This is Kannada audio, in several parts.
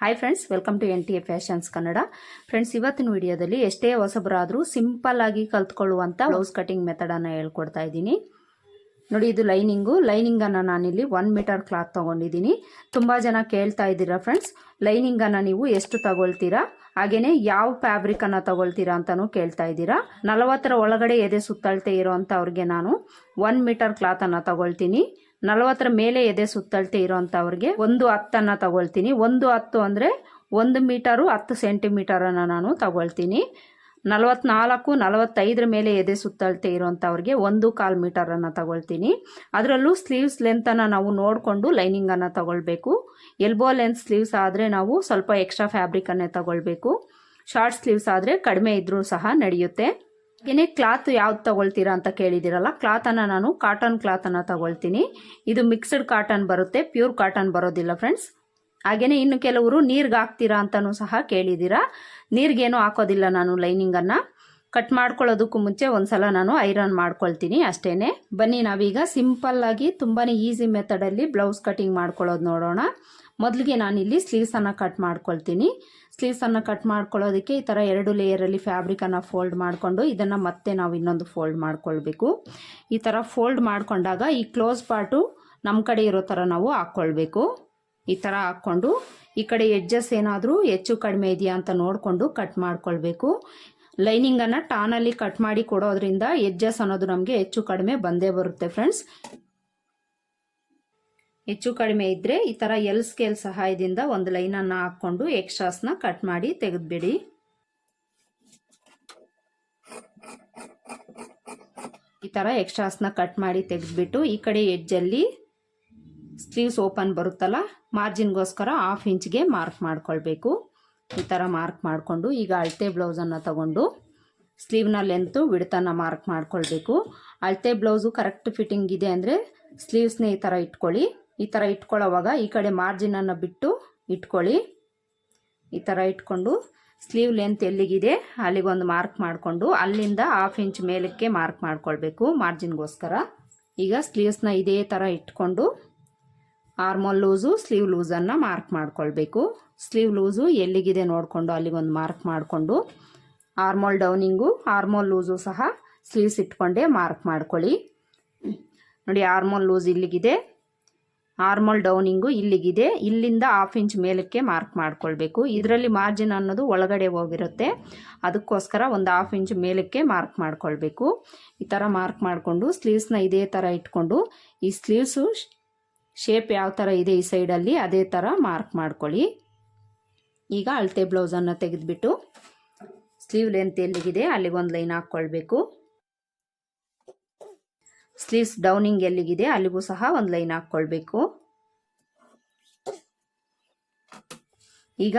Hi friends welcome to N T A fashions Kannada friends ಇವತ್ತಿನ ವಿಡಿಯೋದಲ್ಲಿ ಎಷ್ಟೇ ಹೊಸಬರಾದರೂ ಸಿಂಪಲ್ ಆಗಿ ಕಲ್ತ್ಕೊಳ್ಳುವಂಥ ಬ್ಲೌಸ್ ಕಟಿಂಗ್ ಮೆಥಡನ್ನು ಹೇಳ್ಕೊಡ್ತಾ ಇದ್ದೀನಿ. ನೋಡಿ, ಇದು ಲೈನಿಂಗು ಲೈನಿಂಗನ್ನು ನಾನಿಲ್ಲಿ ಒನ್ ಮೀಟರ್ ಕ್ಲಾತ್ ತೊಗೊಂಡಿದ್ದೀನಿ. ತುಂಬ ಜನ ಕೇಳ್ತಾ ಇದ್ದೀರಾ ಫ್ರೆಂಡ್ಸ್ ಲೈನಿಂಗನ್ನು ನೀವು ಎಷ್ಟು ತಗೊಳ್ತೀರಾ? ಹಾಗೆಯೇ ಯಾವ ಫ್ಯಾಬ್ರಿಕನ್ನು ತಗೊಳ್ತೀರಾ ಅಂತಲೂ ಕೇಳ್ತಾ ಇದ್ದೀರಾ. ನಲವತ್ತರ ಒಳಗಡೆ ಎದೆ ಸುತ್ತಳತೆ ಇರೋವಂಥವ್ರಿಗೆ ನಾನು ಒನ್ ಮೀಟರ್ ಕ್ಲಾತನ್ನು ತಗೊಳ್ತೀನಿ. ನಲವತ್ತರ ಮೇಲೆ ಎದೆ ಸುತ್ತಳತೆ ಇರೋಂಥವ್ರಿಗೆ ಒಂದು ಹತ್ತನ್ನು ತಗೊಳ್ತೀನಿ. ಒಂದು ಹತ್ತು ಅಂದರೆ ಒಂದು ಮೀಟರು ಹತ್ತು ಸೆಂಟಿಮೀಟರನ್ನು ನಾನು ತಗೊಳ್ತೀನಿ. ನಲವತ್ನಾಲ್ಕು, ನಲವತ್ತೈದರ ಮೇಲೆ ಎದೆ ಸುತ್ತಳತೆ ಇರೋಂಥವ್ರಿಗೆ ಒಂದು ಕಾಲು ಮೀಟರನ್ನು ತಗೊಳ್ತೀನಿ. ಅದರಲ್ಲೂ ಸ್ಲೀವ್ಸ್ ಲೆಂತನ್ನು ನಾವು ನೋಡಿಕೊಂಡು ಲೈನಿಂಗನ್ನು ತಗೊಳ್ಬೇಕು. ಎಲ್ಬೋ ಲೆಂತ್ ಸ್ಲೀವ್ಸ್ ಆದರೆ ನಾವು ಸ್ವಲ್ಪ ಎಕ್ಸ್ಟ್ರಾ ಫ್ಯಾಬ್ರಿಕನ್ನೇ ತಗೊಳ್ಬೇಕು. ಶಾರ್ಟ್ ಸ್ಲೀವ್ಸ್ ಆದರೆ ಕಡಿಮೆ ಇದ್ದರೂ ಸಹ ನಡೆಯುತ್ತೆ. ಹಾಗೆಯೇ ಕ್ಲಾತ್ ಯಾವ್ದು ತಗೊಳ್ತೀರಾ ಅಂತ ಕೇಳಿದಿರಲ್ಲ ಕ್ಲಾತನ್ನು ನಾನು ಕಾಟನ್ ಕ್ಲಾತನ್ನು ತಗೊಳ್ತೀನಿ. ಇದು ಮಿಕ್ಸ್ಡ್ ಕಾಟನ್ ಬರುತ್ತೆ ಪ್ಯೂರ್ ಕಾಟನ್ ಬರೋದಿಲ್ಲ ಫ್ರೆಂಡ್ಸ್ ಹಾಗೆಯೇ ಇನ್ನು ಕೆಲವರು ನೀರಿಗೆ ಹಾಕ್ತೀರಾ ಅಂತಲೂ ಸಹ ಕೇಳಿದ್ದೀರಾ. ನೀರಿಗೇನು ಹಾಕೋದಿಲ್ಲ ನಾನು ಲೈನಿಂಗನ್ನು ಕಟ್ ಮಾಡ್ಕೊಳ್ಳೋದಕ್ಕೂ ಮುಂಚೆ ಒಂದ್ಸಲ ನಾನು ಐರನ್ ಮಾಡ್ಕೊಳ್ತೀನಿ ಅಷ್ಟೇ ಬನ್ನಿ ನಾವೀಗ ಸಿಂಪಲ್ಲಾಗಿ ತುಂಬಾ ಈಸಿ ಮೆಥಡಲ್ಲಿ ಬ್ಲೌಸ್ ಕಟಿಂಗ್ ಮಾಡ್ಕೊಳ್ಳೋದು ನೋಡೋಣ. ಮೊದಲಿಗೆ ನಾನಿಲ್ಲಿ ಸ್ಲೀವ್ಸನ್ನು ಕಟ್ ಮಾಡ್ಕೊಳ್ತೀನಿ. ಸ್ಲೀವ್ಸನ್ನು ಕಟ್ ಮಾಡ್ಕೊಳ್ಳೋದಕ್ಕೆ ಈ ಥರ ಎರಡು ಲೇಯರಲ್ಲಿ ಫ್ಯಾಬ್ರಿಕನ್ನು ಫೋಲ್ಡ್ ಮಾಡಿಕೊಂಡು ಇದನ್ನು ಮತ್ತೆ ನಾವು ಇನ್ನೊಂದು ಫೋಲ್ಡ್ ಮಾಡ್ಕೊಳ್ಬೇಕು. ಈ ಥರ ಫೋಲ್ಡ್ ಮಾಡಿಕೊಂಡಾಗ ಈ ಕ್ಲೋಸ್ ಪಾರ್ಟು ನಮ್ಮ ಕಡೆ ಇರೋ ಥರ ನಾವು ಹಾಕ್ಕೊಳ್ಬೇಕು ಈ ಥರ ಹಾಕ್ಕೊಂಡು ಈ ಕಡೆ ಎಡ್ಜಸ್ ಏನಾದರೂ ಹೆಚ್ಚು ಕಡಿಮೆ ಇದೆಯಾ ಅಂತ ನೋಡಿಕೊಂಡು ಕಟ್ ಮಾಡ್ಕೊಳ್ಬೇಕು. ಲೈನಿಂಗನ್ನು ಟಾನಲ್ಲಿ ಕಟ್ ಮಾಡಿ ಕೊಡೋದ್ರಿಂದ ಎಡ್ಜಸ್ ಅನ್ನೋದು ನಮಗೆ ಹೆಚ್ಚು ಕಡಿಮೆ ಬಂದೇ ಬರುತ್ತೆ ಫ್ರೆಂಡ್ಸ್ ಹೆಚ್ಚು ಕಡಿಮೆ ಇದ್ದರೆ ಈ ಥರ ಎಲ್ ಸ್ಕೇಲ್ ಸಹಾಯದಿಂದ ಒಂದು ಲೈನನ್ನು ಹಾಕ್ಕೊಂಡು ಎಕ್ಸ್ಟ್ರಾಸ್ನ ಕಟ್ ಮಾಡಿ ತೆಗೆದುಬಿಡಿ. ಈ ಥರ ಎಕ್ಸ್ಟ್ರಾಸ್ನ ಕಟ್ ಮಾಡಿ ತೆಗೆದ್ಬಿಟ್ಟು ಈ ಕಡೆ ಎಡ್ಜಲ್ಲಿ ಸ್ಲೀವ್ಸ್ ಓಪನ್ ಬರುತ್ತಲ್ಲ ಮಾರ್ಜಿನ್ಗೋಸ್ಕರ ಹಾಫ್ ಇಂಚ್ಗೆ ಮಾರ್ಕ್ ಮಾಡ್ಕೊಳ್ಬೇಕು. ಈ ಥರ ಮಾರ್ಕ್ ಮಾಡಿಕೊಂಡು ಈಗ ಅಳತೆ ಬ್ಲೌಸನ್ನು ತಗೊಂಡು ಸ್ಲೀವ್ನ ಲೆಂತು ವಿಡ್ತನ್ನು ಮಾರ್ಕ್ ಮಾಡ್ಕೊಳ್ಬೇಕು. ಅಳತೆ ಬ್ಲೌಸು ಕರೆಕ್ಟ್ ಫಿಟ್ಟಿಂಗ್ ಇದೆ ಅಂದರೆ ಸ್ಲೀವ್ಸ್ನೇ ಈ ಥರ ಇಟ್ಕೊಳ್ಳಿ. ಈ ಥರ ಇಟ್ಕೊಳ್ಳೋವಾಗ ಈ ಕಡೆ ಮಾರ್ಜಿನನ್ನು ಬಿಟ್ಟು ಇಟ್ಕೊಳ್ಳಿ. ಈ ಥರ ಇಟ್ಕೊಂಡು ಸ್ಲೀವ್ ಲೆಂತ್ ಎಲ್ಲಿಗಿದೆ ಅಲ್ಲಿಗೊಂದು ಮಾರ್ಕ್ ಮಾಡಿಕೊಂಡು ಅಲ್ಲಿಂದ ಹಾಫ್ ಇಂಚ್ ಮೇಲಕ್ಕೆ ಮಾರ್ಕ್ ಮಾಡ್ಕೊಳ್ಬೇಕು ಮಾರ್ಜಿನ್ಗೋಸ್ಕರ ಈಗ ಸ್ಲೀವ್ಸ್ನ ಇದೇ ಥರ ಇಟ್ಕೊಂಡು ಆರ್ಮೋಲ್ ಲೂಸು ಸ್ಲೀವ್ ಲೂಸನ್ನು ಮಾರ್ಕ್ ಮಾಡ್ಕೊಳ್ಬೇಕು. ಸ್ಲೀವ್ ಲೂಸು ಎಲ್ಲಿಗಿದೆ ನೋಡಿಕೊಂಡು ಅಲ್ಲಿಗೊಂದು ಮಾರ್ಕ್ ಮಾಡಿಕೊಂಡು ಆರ್ಮೋಲ್ ಡೌನಿಂಗು ಆರ್ಮೋಲ್ ಲೂಸು ಸಹ ಸ್ಲೀವ್ಸ್ ಇಟ್ಕೊಂಡೇ ಮಾರ್ಕ್ ಮಾಡ್ಕೊಳ್ಳಿ. ನೋಡಿ ಆರ್ಮೋಲ್ ಲೂಸ್ ಇಲ್ಲಿಗಿದೆ. ಆರ್ಮೋಲ್ ಡೌನಿಂಗು ಇಲ್ಲಿಗಿದೆ. ಇಲ್ಲಿಂದ ಹಾಫ್ ಇಂಚ್ ಮೇಲಕ್ಕೆ ಮಾರ್ಕ್ ಮಾಡ್ಕೊಳ್ಬೇಕು. ಇದರಲ್ಲಿ ಮಾರ್ಜಿನ್ ಅನ್ನೋದು ಒಳಗಡೆ ಹೋಗಿರುತ್ತೆ. ಅದಕ್ಕೋಸ್ಕರ ಒಂದು ಹಾಫ್ ಇಂಚ್ ಮೇಲಕ್ಕೆ ಮಾರ್ಕ್ ಮಾಡ್ಕೊಳ್ಬೇಕು. ಈ ಥರ ಮಾರ್ಕ್ ಮಾಡಿಕೊಂಡು ಸ್ಲೀವ್ಸ್ನ ಇದೇ ಥರ ಇಟ್ಕೊಂಡು, ಈ ಸ್ಲೀವ್ಸು ಶೇಪ್ ಯಾವ ಥರ ಇದೆ ಈ ಸೈಡಲ್ಲಿ ಅದೇ ಥರ ಮಾರ್ಕ್ ಮಾಡ್ಕೊಳ್ಳಿ. ಈಗ ಅಳತೆ ಬ್ಲೌಸನ್ನು ತೆಗೆದುಬಿಟ್ಟು ಸ್ಲೀವ್ ಲೆಂತ್ ಎಲ್ಲಿಗಿದೆ ಅಲ್ಲಿಗೊಂದು ಲೈನ್ ಹಾಕ್ಕೊಳ್ಬೇಕು. ಸ್ಲೀವ್ಸ್ ಡೌನಿಂಗ್ ಎಲ್ಲಿಗಿದೆ ಅಲ್ಲಿಗೂ ಸಹ ಒಂದು ಲೈನ್ ಹಾಕ್ಕೊಳ್ಬೇಕು. ಈಗ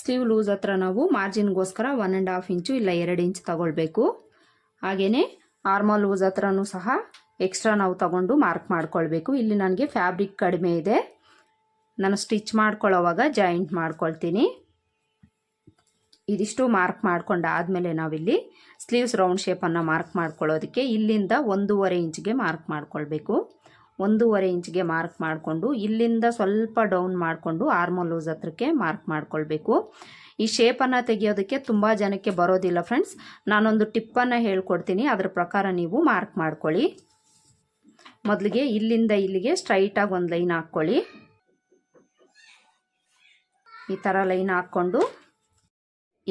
ಸ್ಲೀವ್ ಲೂಸ್ ಹತ್ರ ನಾವು ಮಾರ್ಜಿನ್ಗೋಸ್ಕರ ಒನ್ ಆ್ಯಂಡ್ ಹಾಫ್ ಇಂಚು ಇಲ್ಲ ಎರಡು ಇಂಚ್ ತಗೊಳ್ಬೇಕು. ಹಾಗೆಯೇ ಆರ್ಮಲ್ ಲೂಸ್ ಹತ್ರನೂ ಸಹ ಎಕ್ಸ್ಟ್ರಾ ನಾವು ತಗೊಂಡು ಮಾರ್ಕ್ ಮಾಡ್ಕೊಳ್ಬೇಕು. ಇಲ್ಲಿ ನನಗೆ ಫ್ಯಾಬ್ರಿಕ್ ಕಡಿಮೆ ಇದೆ. ನಾನು ಸ್ಟಿಚ್ ಮಾಡ್ಕೊಳ್ಳೋವಾಗ ಜಾಯಿಂಟ್ ಮಾಡ್ಕೊಳ್ತೀನಿ. ಇದಿಷ್ಟು ಮಾರ್ಕ್ ಮಾಡ್ಕೊಂಡಾದಮೇಲೆ ನಾವಿಲ್ಲಿ ಸ್ಲೀವ್ಸ್ ರೌಂಡ್ ಶೇಪನ್ನು ಮಾರ್ಕ್ ಮಾಡ್ಕೊಳ್ಳೋದಕ್ಕೆ ಇಲ್ಲಿಂದ ಒಂದೂವರೆ ಇಂಚ್ಗೆ ಮಾರ್ಕ್ ಮಾಡ್ಕೊಳ್ಬೇಕು. ಒಂದೂವರೆ ಇಂಚ್ಗೆ ಮಾರ್ಕ್ ಮಾಡಿಕೊಂಡು ಇಲ್ಲಿಂದ ಸ್ವಲ್ಪ ಡೌನ್ ಮಾಡಿಕೊಂಡು ಆರ್ಮಲ್ ಲೂಸ್ ಹತ್ರಕ್ಕೆ ಮಾರ್ಕ್ ಮಾಡ್ಕೊಳ್ಬೇಕು. ಈ ಶೇಪನ್ನು ತೆಗೆಯೋದಕ್ಕೆ ತುಂಬ ಜನಕ್ಕೆ ಬರೋದಿಲ್ಲ ಫ್ರೆಂಡ್ಸ್ ನಾನೊಂದು ಟಿಪ್ಪನ್ನು ಹೇಳ್ಕೊಡ್ತೀನಿ. ಅದರ ಪ್ರಕಾರ ನೀವು ಮಾರ್ಕ್ ಮಾಡ್ಕೊಳ್ಳಿ. ಮೊದಲಿಗೆ ಇಲ್ಲಿಂದ ಇಲ್ಲಿಗೆ ಸ್ಟ್ರೈಟಾಗಿ ಒಂದು ಲೈನ್ ಹಾಕ್ಕೊಳ್ಳಿ. ಈ ಥರ ಲೈನ್ ಹಾಕ್ಕೊಂಡು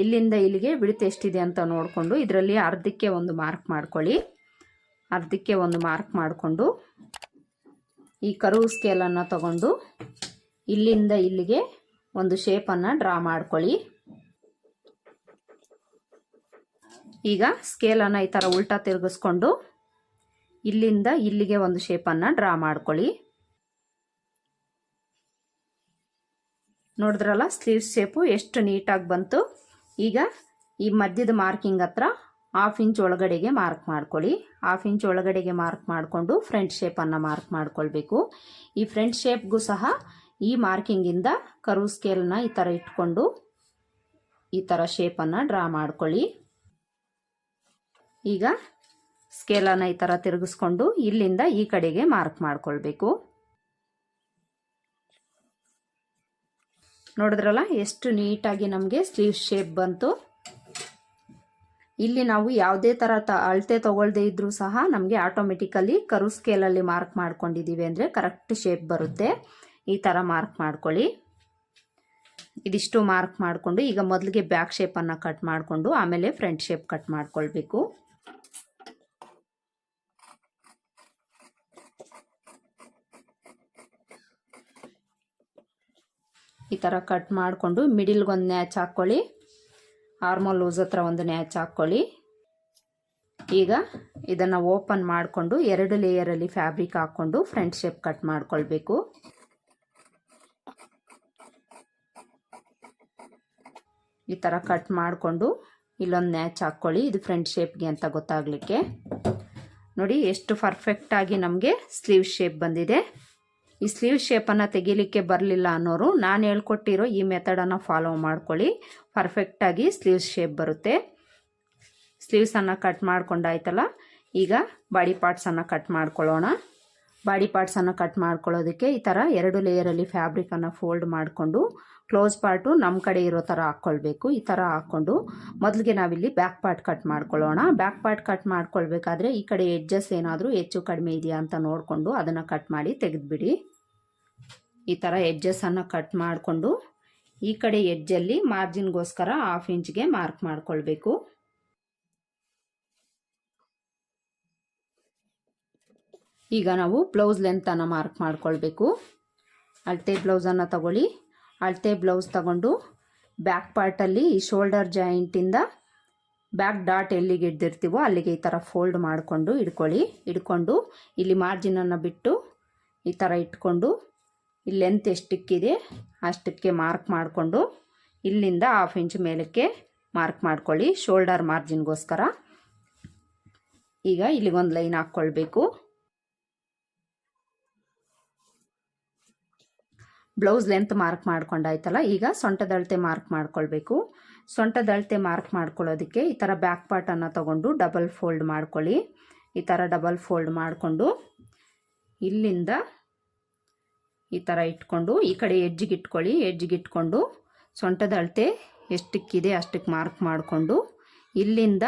ಇಲ್ಲಿಂದ ಇಲ್ಲಿಗೆ ಬಿಡುತ್ತೆ ಎಷ್ಟಿದೆ ಅಂತ ನೋಡಿಕೊಂಡು ಇದರಲ್ಲಿ ಅರ್ಧಕ್ಕೆ ಒಂದು ಮಾರ್ಕ್ ಮಾಡ್ಕೊಳ್ಳಿ. ಅರ್ಧಕ್ಕೆ ಒಂದು ಮಾರ್ಕ್ ಮಾಡಿಕೊಂಡು ಈ ಕರು ಸ್ಕೇಲನ್ನು ತಗೊಂಡು ಇಲ್ಲಿಂದ ಇಲ್ಲಿಗೆ ಒಂದು ಶೇಪನ್ನು ಡ್ರಾ ಮಾಡ್ಕೊಳ್ಳಿ. ಈಗ ಸ್ಕೇಲನ್ನು ಈ ಥರ ಉಲ್ಟಾ ತಿರುಗಿಸ್ಕೊಂಡು ಇಲ್ಲಿಂದ ಇಲ್ಲಿಗೆ ಒಂದು ಶೇಪನ್ನು ಡ್ರಾ ಮಾಡ್ಕೊಳ್ಳಿ. ನೋಡಿದ್ರಲ್ಲ ಸ್ಲೀವ್ಸ್ ಶೇಪು ಎಷ್ಟು ನೀಟಾಗಿ ಬಂತು. ಈಗ ಈ ಮಧ್ಯದ ಮಾರ್ಕಿಂಗ್ ಹತ್ರ ಹಾಫ್ ಇಂಚ್ ಒಳಗಡೆಗೆ ಮಾರ್ಕ್ ಮಾಡ್ಕೊಳ್ಳಿ. ಹಾಫ್ ಇಂಚ್ ಒಳಗಡೆಗೆ ಮಾರ್ಕ್ ಮಾಡಿಕೊಂಡು ಫ್ರಂಟ್ ಶೇಪನ್ನು ಮಾರ್ಕ್ ಮಾಡ್ಕೊಳ್ಬೇಕು. ಈ ಫ್ರಂಟ್ ಶೇಪ್ಗೂ ಸಹ ಈ ಮಾರ್ಕಿಂಗಿಂದ ಕರು ಸ್ಕೇಲ್ನ ಈ ಥರ ಇಟ್ಕೊಂಡು ಈ ಥರ ಶೇಪನ್ನು ಡ್ರಾ ಮಾಡ್ಕೊಳ್ಳಿ. ಈಗ ಸ್ಕೇಲನ್ನು ಈ ಥರ ತಿರುಗಿಸ್ಕೊಂಡು ಇಲ್ಲಿಂದ ಈ ಕಡೆಗೆ ಮಾರ್ಕ್ ಮಾಡ್ಕೊಳ್ಬೇಕು. ನೋಡಿದ್ರಲ್ಲ, ಎಷ್ಟು ನೀಟಾಗಿ ನಮಗೆ ಸ್ಲೀವ್ ಶೇಪ್ ಬಂತು. ಇಲ್ಲಿ ನಾವು ಯಾವುದೇ ಥರ ತ, ಅಳತೆ ತೊಗೊಳ್ದೇ ಇದ್ರೂ ಸಹ ನಮಗೆ ಆಟೋಮೆಟಿಕಲಿ ಕರು ಸ್ಕೇಲಲ್ಲಿ ಮಾರ್ಕ್ ಮಾಡ್ಕೊಂಡಿದ್ದೀವಿ ಅಂದರೆ ಕರೆಕ್ಟ್ ಶೇಪ್ ಬರುತ್ತೆ. ಈ ಥರ ಮಾರ್ಕ್ ಮಾಡ್ಕೊಳ್ಳಿ. ಇದಿಷ್ಟು ಮಾರ್ಕ್ ಮಾಡಿಕೊಂಡು ಈಗ ಮೊದಲಿಗೆ ಬ್ಯಾಕ್ ಶೇಪನ್ನು ಕಟ್ ಮಾಡಿಕೊಂಡು ಆಮೇಲೆ ಫ್ರಂಟ್ ಶೇಪ್ ಕಟ್ ಮಾಡ್ಕೊಳ್ಬೇಕು. ಈ ಥರ ಕಟ್ ಮಾಡಿಕೊಂಡು ಮಿಡಿಲ್ಗೊಂದು ನ್ಯಾಚ್ ಹಾಕ್ಕೊಳ್ಳಿ ಆರ್ಮೋಲ್ ಲೂಸ್ ಹತ್ರ ಒಂದು ನ್ಯಾಚ್ ಹಾಕ್ಕೊಳ್ಳಿ ಈಗ ಇದನ್ನು ಓಪನ್ ಮಾಡಿಕೊಂಡು ಎರಡು ಲೇಯರಲ್ಲಿ ಫ್ಯಾಬ್ರಿಕ್ ಹಾಕ್ಕೊಂಡು ಫ್ರಂಟ್ ಶೇಪ್ ಕಟ್ ಮಾಡ್ಕೊಳ್ಬೇಕು. ಈ ಥರ ಕಟ್ ಮಾಡಿಕೊಂಡು ಇಲ್ಲೊಂದು ನ್ಯಾಚ್ ಹಾಕ್ಕೊಳ್ಳಿ ಇದು ಫ್ರಂಟ್ ಶೇಪ್ಗೆ ಅಂತ ಗೊತ್ತಾಗಲಿಕ್ಕೆ. ನೋಡಿ, ಎಷ್ಟು ಪರ್ಫೆಕ್ಟಾಗಿ ನಮಗೆ ಸ್ಲೀವ್ ಶೇಪ್ ಬಂದಿದೆ. ಈ ಸ್ಲೀವ್ ಶೇಪನ್ನು ತೆಗಿಲಿಕ್ಕೆ ಬರಲಿಲ್ಲ ಅನ್ನೋರು ನಾನು ಹೇಳ್ಕೊಟ್ಟಿರೋ ಈ ಮೆಥಡನ್ನು ಫಾಲೋ ಮಾಡ್ಕೊಳ್ಳಿ. ಪರ್ಫೆಕ್ಟಾಗಿ ಸ್ಲೀವ್ಸ್ ಶೇಪ್ ಬರುತ್ತೆ. ಸ್ಲೀವ್ಸನ್ನು ಕಟ್ ಮಾಡ್ಕೊಂಡಾಯ್ತಲ್ಲ? ಈಗ ಬಾಡಿ ಪಾರ್ಟ್ಸನ್ನು ಕಟ್ ಮಾಡ್ಕೊಳ್ಳೋಣ. ಬಾಡಿ ಪಾರ್ಟ್ಸನ್ನು ಕಟ್ ಮಾಡ್ಕೊಳ್ಳೋದಕ್ಕೆ ಈ ಥರ ಎರಡು ಲೇಯರಲ್ಲಿ ಫ್ಯಾಬ್ರಿಕನ್ನು ಫೋಲ್ಡ್ ಮಾಡಿಕೊಂಡು ಕ್ಲೋಸ್ ಪಾರ್ಟು ನಮ್ಮ ಕಡೆ ಇರೋ ಥರ ಹಾಕ್ಕೊಳ್ಬೇಕು ಈ ಥರ ಹಾಕ್ಕೊಂಡು ಮೊದಲಿಗೆ ನಾವಿಲ್ಲಿ ಬ್ಯಾಕ್ ಪಾರ್ಟ್ ಕಟ್ ಮಾಡ್ಕೊಳ್ಳೋಣ. ಬ್ಯಾಕ್ ಪಾರ್ಟ್ ಕಟ್ ಮಾಡ್ಕೊಳ್ಬೇಕಾದ್ರೆ ಈ ಕಡೆ ಎಡ್ಜಸ್ ಏನಾದರೂ ಹೆಚ್ಚು ಕಡಿಮೆ ಇದೆಯಾ ಅಂತ ನೋಡಿಕೊಂಡು ಅದನ್ನು ಕಟ್ ಮಾಡಿ ತೆಗೆದುಬಿಡಿ. ಈ ಥರ ಎಡ್ಜಸ್ಸನ್ನು ಕಟ್ ಮಾಡಿಕೊಂಡು ಈ ಕಡೆ ಎಡ್ಜಲ್ಲಿ ಮಾರ್ಜಿನ್ಗೋಸ್ಕರ ಹಾಫ್ ಇಂಚ್ಗೆ ಮಾರ್ಕ್ ಮಾಡ್ಕೊಳ್ಬೇಕು. ಈಗ ನಾವು ಬ್ಲೌಸ್ ಲೆಂತನ್ನು ಮಾರ್ಕ್ ಮಾಡ್ಕೊಳ್ಬೇಕು. ಅಳತೆ ಬ್ಲೌಸನ್ನು ತಗೊಳ್ಳಿ. ಅಳತೆ ಬ್ಲೌಸ್ ತಗೊಂಡು ಬ್ಯಾಕ್ ಪಾರ್ಟಲ್ಲಿ ಶೋಲ್ಡರ್ ಜಾಯಿಂಟಿಂದ ಬ್ಯಾಕ್ ಡಾಟ್ ಎಲ್ಲಿಗೆ ಹಿಡ್ದಿರ್ತೀವೋ ಅಲ್ಲಿಗೆ ಈ ಥರ ಫೋಲ್ಡ್ ಮಾಡಿಕೊಂಡು ಇಡ್ಕೊಳ್ಳಿ ಇಡ್ಕೊಂಡು ಇಲ್ಲಿ ಮಾರ್ಜಿನನ್ನು ಬಿಟ್ಟು ಈ ಥರ ಇಟ್ಕೊಂಡು ಇಲ್ಲಿ ಲೆಂತ್ ಎಷ್ಟಕ್ಕಿದೆ ಅಷ್ಟಕ್ಕೆ ಮಾರ್ಕ್ ಮಾಡಿಕೊಂಡು ಇಲ್ಲಿಂದ ಹಾಫ್ ಇಂಚ್ ಮೇಲಕ್ಕೆ ಮಾರ್ಕ್ ಮಾಡ್ಕೊಳ್ಳಿ. ಶೋಲ್ಡರ್ ಮಾರ್ಜಿನ್ಗೋಸ್ಕರ ಈಗ ಇಲ್ಲಿಗೊಂದು ಲೈನ್ ಹಾಕ್ಕೊಳ್ಬೇಕು. ಬ್ಲೌಸ್ ಲೆಂತ್ ಮಾರ್ಕ್ ಮಾಡ್ಕೊಂಡಾಯ್ತಲ್ಲ, ಈಗ ಸೊಂಟದಳತೆ ಮಾರ್ಕ್ ಮಾಡ್ಕೊಳ್ಬೇಕು. ಸೊಂಟದಳತೆ ಮಾರ್ಕ್ ಮಾಡ್ಕೊಳ್ಳೋದಕ್ಕೆ ಈ ಥರ ಬ್ಯಾಕ್ ಪಾರ್ಟನ್ನು ತಗೊಂಡು ಡಬಲ್ ಫೋಲ್ಡ್ ಮಾಡ್ಕೊಳ್ಳಿ. ಈ ಥರ ಡಬಲ್ ಫೋಲ್ಡ್ ಮಾಡಿಕೊಂಡು ಇಲ್ಲಿಂದ ಈ ಥರ ಇಟ್ಕೊಂಡು ಈ ಕಡೆ ಎಜ್ಜಿಗೆ ಇಟ್ಕೊಳ್ಳಿ. ಎಜ್ಜಿಗೆ ಇಟ್ಕೊಂಡು ಸೊಂಟದ ಅಳತೆ ಎಷ್ಟಕ್ಕಿದೆ ಅಷ್ಟಕ್ಕೆ ಮಾರ್ಕ್ ಮಾಡಿಕೊಂಡು ಇಲ್ಲಿಂದ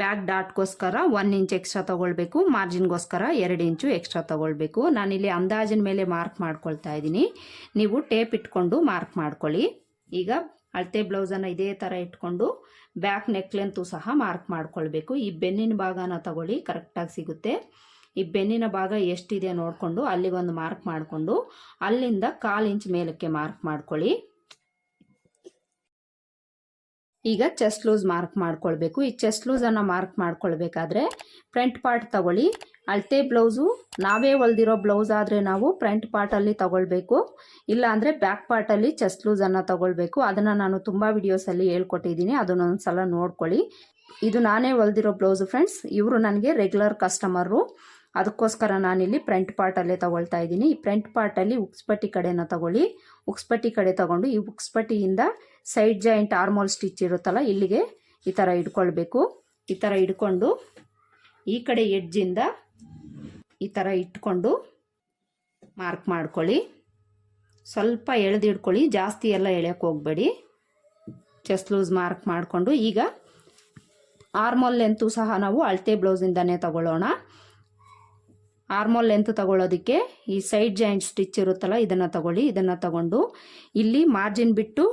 ಬ್ಯಾಕ್ ಡಾಟ್ಗೋಸ್ಕರ ಒನ್ ಇಂಚ್ ಎಕ್ಸ್ಟ್ರಾ ತೊಗೊಳ್ಬೇಕು, ಮಾರ್ಜಿನ್ಗೋಸ್ಕರ ಎರಡು ಇಂಚು ಎಕ್ಸ್ಟ್ರಾ ತೊಗೊಳ್ಬೇಕು. ನಾನಿಲ್ಲಿ ಅಂದಾಜಿನ ಮೇಲೆ ಮಾರ್ಕ್ ಮಾಡ್ಕೊಳ್ತಾ ಇದ್ದೀನಿ. ನೀವು ಟೇಪ್ ಇಟ್ಕೊಂಡು ಮಾರ್ಕ್ ಮಾಡ್ಕೊಳ್ಳಿ. ಈಗ ಅಳತೆ ಬ್ಲೌಸನ್ನು ಇದೇ ಥರ ಇಟ್ಕೊಂಡು ಬ್ಯಾಕ್ ನೆಕ್ಲೆಂತೂ ಸಹ ಮಾರ್ಕ್ ಮಾಡ್ಕೊಳ್ಬೇಕು. ಈ ಬೆನ್ನಿನ ಭಾಗನ ತಗೊಳ್ಳಿ ಕರೆಕ್ಟಾಗಿ ಸಿಗುತ್ತೆ. ಈ ಬೆನ್ನಿನ ಭಾಗ ಎಷ್ಟಿದೆ ನೋಡಿಕೊಂಡು ಅಲ್ಲಿಗೊಂದು ಮಾರ್ಕ್ ಮಾಡಿಕೊಂಡು ಅಲ್ಲಿಂದ ಕಾಲು ಇಂಚ್ ಮೇಲಕ್ಕೆ ಮಾರ್ಕ್ ಮಾಡ್ಕೊಳ್ಳಿ. ಈಗ ಚೆಸ್ಟ್ ಲೂಸ್ ಮಾರ್ಕ್ ಮಾಡ್ಕೊಳ್ಬೇಕು. ಈ ಚೆಸ್ಟ್ ಲೂಸನ್ನು ಮಾರ್ಕ್ ಮಾಡ್ಕೊಳ್ಬೇಕಾದ್ರೆ ಫ್ರಂಟ್ ಪಾರ್ಟ್ ತಗೊಳ್ಳಿ. ಅಳತೆ ಬ್ಲೌಸು ನಾವೇ ಹೊಲ್ದಿರೋ ಬ್ಲೌಸ್ ಆದರೆ ನಾವು ಫ್ರಂಟ್ ಪಾರ್ಟಲ್ಲಿ ತಗೊಳ್ಬೇಕು. ಇಲ್ಲ ಅಂದರೆ ಬ್ಯಾಕ್ ಪಾರ್ಟಲ್ಲಿ ಚೆಸ್ಟ್ ಲೂಸನ್ನು ತಗೊಳ್ಬೇಕು. ಅದನ್ನು ನಾನು ತುಂಬ ವಿಡಿಯೋಸಲ್ಲಿ ಹೇಳ್ಕೊಟ್ಟಿದ್ದೀನಿ. ಅದನ್ನೊಂದು ಸಲ ನೋಡ್ಕೊಳ್ಳಿ. ಇದು ನಾನೇ ಹೊಲ್ದಿರೋ ಬ್ಲೌಸು ಫ್ರೆಂಡ್ಸ್ ಇವರು ನನಗೆ ರೆಗ್ಯುಲರ್ ಕಸ್ಟಮರು ಅದಕ್ಕೋಸ್ಕರ ನಾನಿಲ್ಲಿ ಫ್ರಂಟ್ ಪಾರ್ಟಲ್ಲೇ ತಗೊಳ್ತಾ ಇದ್ದೀನಿ. ಈ ಫ್ರಂಟ್ ಪಾರ್ಟಲ್ಲಿ ಉಕ್ಸ್ಪಟ್ಟಿ ಕಡೆನ ತಗೊಳ್ಳಿ. ಉಕ್ಸ್ಪಟ್ಟಿ ಕಡೆ ತಗೊಂಡು ಈ ಉಕ್ಸ್ಪಟ್ಟಿಯಿಂದ ಸೈಡ್ ಜಾಯಿಂಟ್ ಆರ್ಮೋಲ್ ಸ್ಟಿಚ್ ಇರುತ್ತಲ್ಲ, ಇಲ್ಲಿಗೆ ಈ ಥರ ಇಟ್ಕೊಳ್ಬೇಕು. ಈ ಥರ ಇಟ್ಕೊಂಡು ಈ ಕಡೆ ಎಡ್ಜಿಂದ ಈ ಥರ ಇಟ್ಕೊಂಡು ಮಾರ್ಕ್ ಮಾಡ್ಕೊಳ್ಳಿ. ಸ್ವಲ್ಪ ಎಳೆದಿಡ್ಕೊಳ್ಳಿ ಜಾಸ್ತಿ ಎಲ್ಲ ಎಳೆಯೋಕೆ ಹೋಗಬೇಡಿ. ಚೆಸ್ಟ್ ಲೂಸ್ ಮಾರ್ಕ್ ಮಾಡಿಕೊಂಡು ಈಗ ಆರ್ಮೋಲ್ ಲೆಂತು ಸಹ ನಾವು ಅಳತೆ ಬ್ಲೌಸಿಂದನೇ ತಗೊಳ್ಳೋಣ. ಆರ್ಮೋಲ್ ಲೆಂತ್ ತಗೊಳ್ಳೋದಕ್ಕೆ ಈ ಸೈಡ್ ಜಾಯಿಂಟ್ ಸ್ಟಿಚ್ ಇರುತ್ತಲ್ಲ, ಇದನ್ನು ತಗೊಳ್ಳಿ. ಇದನ್ನು ತಗೊಂಡು ಇಲ್ಲಿ ಮಾರ್ಜಿನ್ ಬಿಟ್ಟು